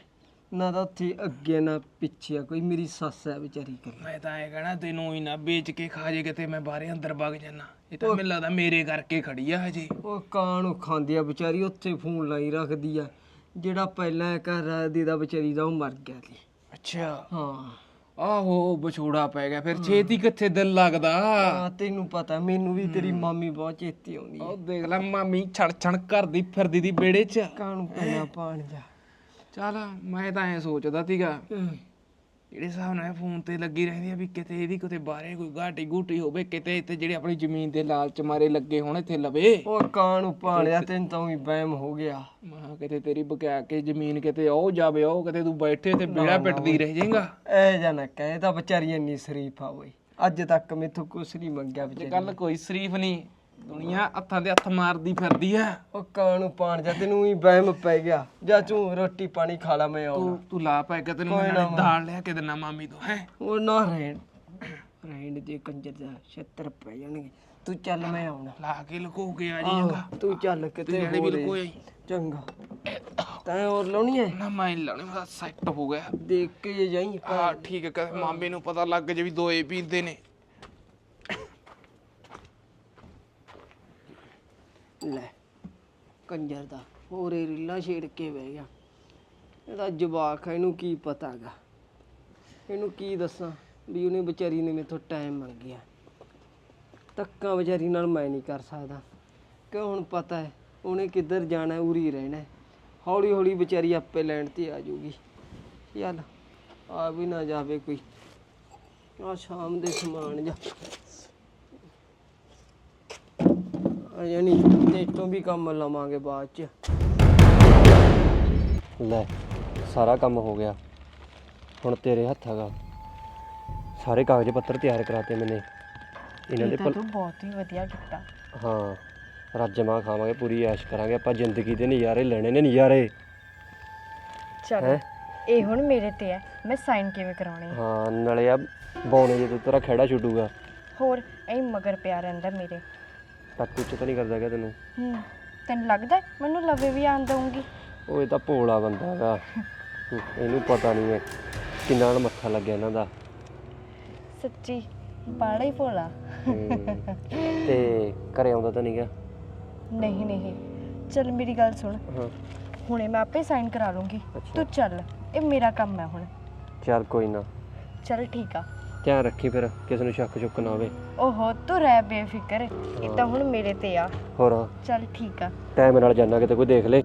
ਨਾ ਤਾਂ ਉੱਥੇ ਅੱਗੇ ਨਾ ਪਿੱਛੇ ਆ, ਕੋਈ ਮੇਰੀ ਸੱਸ ਹੈ ਵਿਚਾਰੀ ਕਰ ਮੈਂ ਤਾਂ ਐ ਕਹਣਾ ਤੈਨੂੰ ਹੀ ਨਾ ਵੇਚ ਕੇ ਖਾ ਜੇ ਕਿਤੇ ਮੈਂ ਬਾਹਰੇ ਅੰਦਰ ਵਗ ਜਾਣਾ ਇਹ ਤਾਂ ਮੈਨੂੰ ਲੱਗਦਾ ਮੇਰੇ ਕਰਕੇ ਖੜੀ ਆ ਹਜੇ। ਉਹ ਕਾਂ ਨੂੰ ਖਾਂਦੀ ਆ ਵਿਚਾਰੀ ਉੱਥੇ ਫੋਨ ਲਾਈ ਰੱਖਦੀ ਆ। ਜਿਹੜਾ ਪਹਿਲਾਂ ਘਰ ਦੀ ਦਾ ਵਿਚਾਰੀ ਦਾ ਉਹ ਮਰ ਗਿਆ ਸੀ। ਅੱਛਾ। ਹਾਂ। ਆਹੋ ਵਿਛੋੜਾ ਪੈ ਗਿਆ। ਫਿਰ ਛੇਤੀ ਕਿੱਥੇ ਦਿਲ ਲੱਗਦਾ? ਆ ਤੈਨੂੰ ਪਤਾ ਮੈਨੂੰ ਵੀ ਤੇਰੀ ਮਾਮੀ ਬਹੁਤ ਚੇਤੀ ਆਉਂਦੀ ਹੈ ਉਹ ਦੇਖ ਲੈ ਮਾਮੀ ਛਣ ਕਰਦੀ ਫਿਰਦੀ ਦੀ ਬੇੜੇ 'ਚ। ਕਾਂ ਨੂੰ ਪੈਣਾ ਭਾਣਜਾ ਚੱਲ ਮੈਂ ਤਾਂ ਐ ਸੋਚਦਾ ਸੀਗਾ ਜਿਹੜੇ ਹਿਸਾਬ ਨਾਲ ਫੋਨ ਤੇ ਲੱਗੀ ਰਹਿੰਦੀ ਆ ਵੀ ਕਿਤੇ ਇਹਦੀ ਕਿਤੇ ਬਾਹਰੇ ਕੋਈ ਘਾਟੀ ਘੂਟੀ ਹੋਵੇ ਕਿਤੇ ਇੱਥੇ ਜਿਹੜੇ ਆਪਣੀ ਜ਼ਮੀਨ ਦੇ ਲਾਲਚ ਮਾਰੇ ਲੱਗੇ ਹੋਣ ਇੱਥੇ ਲਵੇ। ਉਹ ਕਾਂ ਨੂੰ ਭਾਣਿਆ ਤੈਨੂੰ ਤਾਂ ਵੀ ਵਹਿਮ ਹੋ ਗਿਆ। ਮਾ ਕਿਤੇ ਤੇਰੀ ਬਕਿਆ ਕੇ ਜ਼ਮੀਨ ਕਿਤੇ ਉਹ ਜਾਵੇ ਉਹ ਕਿਤੇ ਤੂੰ ਬੈਠੇ ਤੇ ਬੇੜਾ ਪਿੱਟਦੀ ਰਹਿ ਜਾਏਗਾ। ਐ ਜਾਂ ਨਾ ਕਹੇ ਤਾਂ ਵਿਚਾਰੀ ਇੰਨੀ ਸ਼ਰੀਫ ਆ ਓਏ। ਅੱਜ ਤੱਕ ਮੈਥੋਂ ਕੁਛ ਨਹੀਂ ਮੰਗਿਆ ਵਿਚਾਰੀ ਕੱਲ ਕੋਈ ਸ਼ਰੀਫ ਨਹੀਂ ਦੁਨੀਆ ਹੱਥਾਂ ਦੇ ਹੱਥ ਮਾਰਦੀ ਫਿਰਦੀ ਆ ਉਹ ਕਾਂ ਨੂੰ ਪਾਣ ਜਾ ਤੈਨੂੰ ਵੀ ਵਹਿਮ ਪੈ ਗਿਆ। ਜਾ ਤੂੰ ਰੋਟੀ ਪਾਣੀ ਖਾ ਲਾ ਮੈਂ ਆਉਣਾ। ਤੂੰ ਤੂੰ ਲਾ ਪੈ ਕੇ ਤੈਨੂੰ ਮੈਂ ਨਾਲੇ ਦਾਲ ਲਿਆ ਕੇ ਦਿਨਾ ਮਾਮੀ ਤੋਂ ਹੈ? ਉਹ ਨਾ ਰਹਿਣ। ਰਹਿਣ ਦੇ ਕੰਜਰ ਦਾ ਛੱਤਰ ਪੈ ਜਾਣਗੇ। ਤੂੰ ਚੱਲ ਮੈਂ ਆਉਣਾ। ਲਾ ਕੇ ਲੁਕੋ ਕੇ ਆ ਜਾਏਗਾ। ਆਹ, ਤੂੰ ਚੱਲ ਕਿਤੇ ਜਿਹੜੇ ਵੀ ਹੋਰ। ਲੁਕੋ ਆਈ। ਚੰਗਾ। ਤੈਂ ਹੋਰ ਲਾਉਣੀ ਐ? ਨਾ ਮੈਂ ਲਾਉਣੀ ਮੇਰਾ ਸੈੱਟ ਹੋ ਗਿਆ। ਦੇਖ ਕੇ ਜੇ ਜਾਈ ਹਾਂ ਠੀਕ ਹੈ ਕਦੇ ਮਾਮੇ ਨੂੰ ਪਤਾ ਲੱਗ ਜੇ ਵੀ ਦੋਏ ਪੀਂਦੇ ਨੇ। ਲੈ ਕੰਜਰ ਦਾ ਹੋਰ ਰੀਲਾ ਛੇੜ ਕੇ ਬਹਿ ਗਿਆ। ਇਹਦਾ ਜਵਾਕ ਹੈ ਇਹਨੂੰ ਕੀ ਪਤਾਗਾ ਇਹਨੂੰ ਕੀ ਦੱਸਾਂ ਵੀ ਉਹਨੇ ਵਿਚਾਰੀ ਨੇ ਮੇਥੋਂ ਟਾਈਮ ਮੰਗਿਆ ਤੱਕਾਂ ਵਿਚਾਰੀ ਨਾਲ ਮੈਂ ਨਹੀਂ ਕਰ ਸਕਦਾ। ਕਿਉਂ ਹੁਣ ਪਤਾ ਹੈ ਉਹਨੇ ਕਿੱਧਰ ਜਾਣਾ ਹੈ, ਉਰੀ ਰਹਿਣਾ ਹੈ। ਹੌਲੀ ਹੌਲੀ ਵਿਚਾਰੀ ਆਪੇ ਲੈਣ ਤੇ ਆ ਜਾਊਗੀ ਚੱਲ ਆ ਵੀ ਨਾ ਜਾਵੇ ਕੋਈ। ਆ ਸ਼ਾਮ ਦੇ ਸਮਾਨ ਜਾ ਆ ਯਾਨੀ ਇਹ ਤੋਂ ਵੀ ਕੰਮ ਲਵਾਂਗੇ ਬਾਅਦ ਚ। ਲੈ ਸਾਰਾ ਕੰਮ ਹੋ ਗਿਆ। ਹੁਣ ਤੇਰੇ ਹੱਥ ਹੈਗਾ। ਸਾਰੇ ਕਾਗਜ਼ ਪੱਤਰ ਤਿਆਰ ਕਰਾਤੇ ਮੈਨੇ। ਇਹਨਾਂ ਦੇ ਭਲ- ਤੂੰ ਬਹੁਤ ਹੀ ਵਧੀਆ ਕੀਤਾ। ਹਾਂ ਰਾਜਮਾ ਖਾਵਾਂਗੇ ਪੂਰੀ ਐਸ਼ ਕਰਾਂਗੇ। ਆਪਾਂ ਜ਼ਿੰਦਗੀ ਦੇ ਨਜ਼ਾਰੇ ਲੈਣੇ ਨੇ ਨਜ਼ਾਰੇ। ਚਲ ਹੈਂ? ਇਹ ਹੁਣ ਮੇਰੇ ਤੇ ਹੈ। ਮੈਂ ਸਾਈਨ ਕਿਵੇਂ ਕਰਾਉਣੇ ਆ? ਹਾਂ ਨਾਲੇ ਆ ਬੌਣੇ ਜਦੋਂ ਤੇਰਾ ਖਹਿੜਾ ਛੁੱਟੂਗਾ। ਹੋਰ ਐ ਮਗਰ ਪਿਆ ਰਹਿੰਦਾ ਮੇਰੇ। ਟੱਕੂ ਚ ਤਾਂ ਨਹੀਂ ਕਰਦਾ ਕਿ ਤੈਨੂੰ। ਹੂੰ ਤੈਨੂੰ ਲੱਗਦਾ ਹੈ? ਮੈਨੂੰ ਲਵੇ ਵੀ ਆਣ ਦਊਂਗੀ। ਉਹ ਇਹ ਤਾਂ ਭੋਲਾ ਬੰਦਾ ਹੈਗਾ। ਹੂੰ, ਇਹਨੂੰ ਪਤਾ ਨਹੀਂ ਹੈ ਕਿੰਨਾ ਨਾਲ ਮੱਥਾ ਲੱਗਿਆ ਇਹਨਾਂ ਦਾ। ਸੱਚੀ ਬਾੜਾ ਹੀ ਭੋਲਾ। ਹੂੰ। ਤੇ ਘਰੇ ਆਉਂਦਾ ਤਾਂ ਨਹੀਂਗਾ? ਨਹੀਂ ਨਹੀਂ। ਚਲ ਮੇਰੀ ਗੱਲ ਸੁਣ। ਹਾਂ। ਹੁਣੇ ਮੈਂ ਆਪੇ ਸਾਈਨ ਕਰਾ ਲੂੰਗੀ ਅੱਛਾ। ਤੂੰ ਚੱਲ ਇਹ ਮੇਰਾ ਕੰਮ ਹੈ ਹੁਣ। ਚੱਲ ਕੋਈ ਨਾ। ਚੱਲ ਠੀਕ ਆ। ਧਿਆਨ ਰੱਖੀ ਫਿਰ ਕਿਸੇ ਨੂੰ ਸ਼ੱਕ ਚੁੱਕ ਨਾ ਹੋਵੇ। ਓਹੋ ਤੂੰ ਰਹਿ ਬੇਫਿਕਰ। ਇਹ ਤਾਂ ਹੁਣ ਮੇਰੇ ਤੇ ਆ। ਹੋਰ? ਚੱਲ ਠੀਕ ਆ। ਟਾਈਮ ਨਾਲ ਜਾਣਾ ਕਿਤੇ ਕੋਈ ਦੇਖ ਲੇ।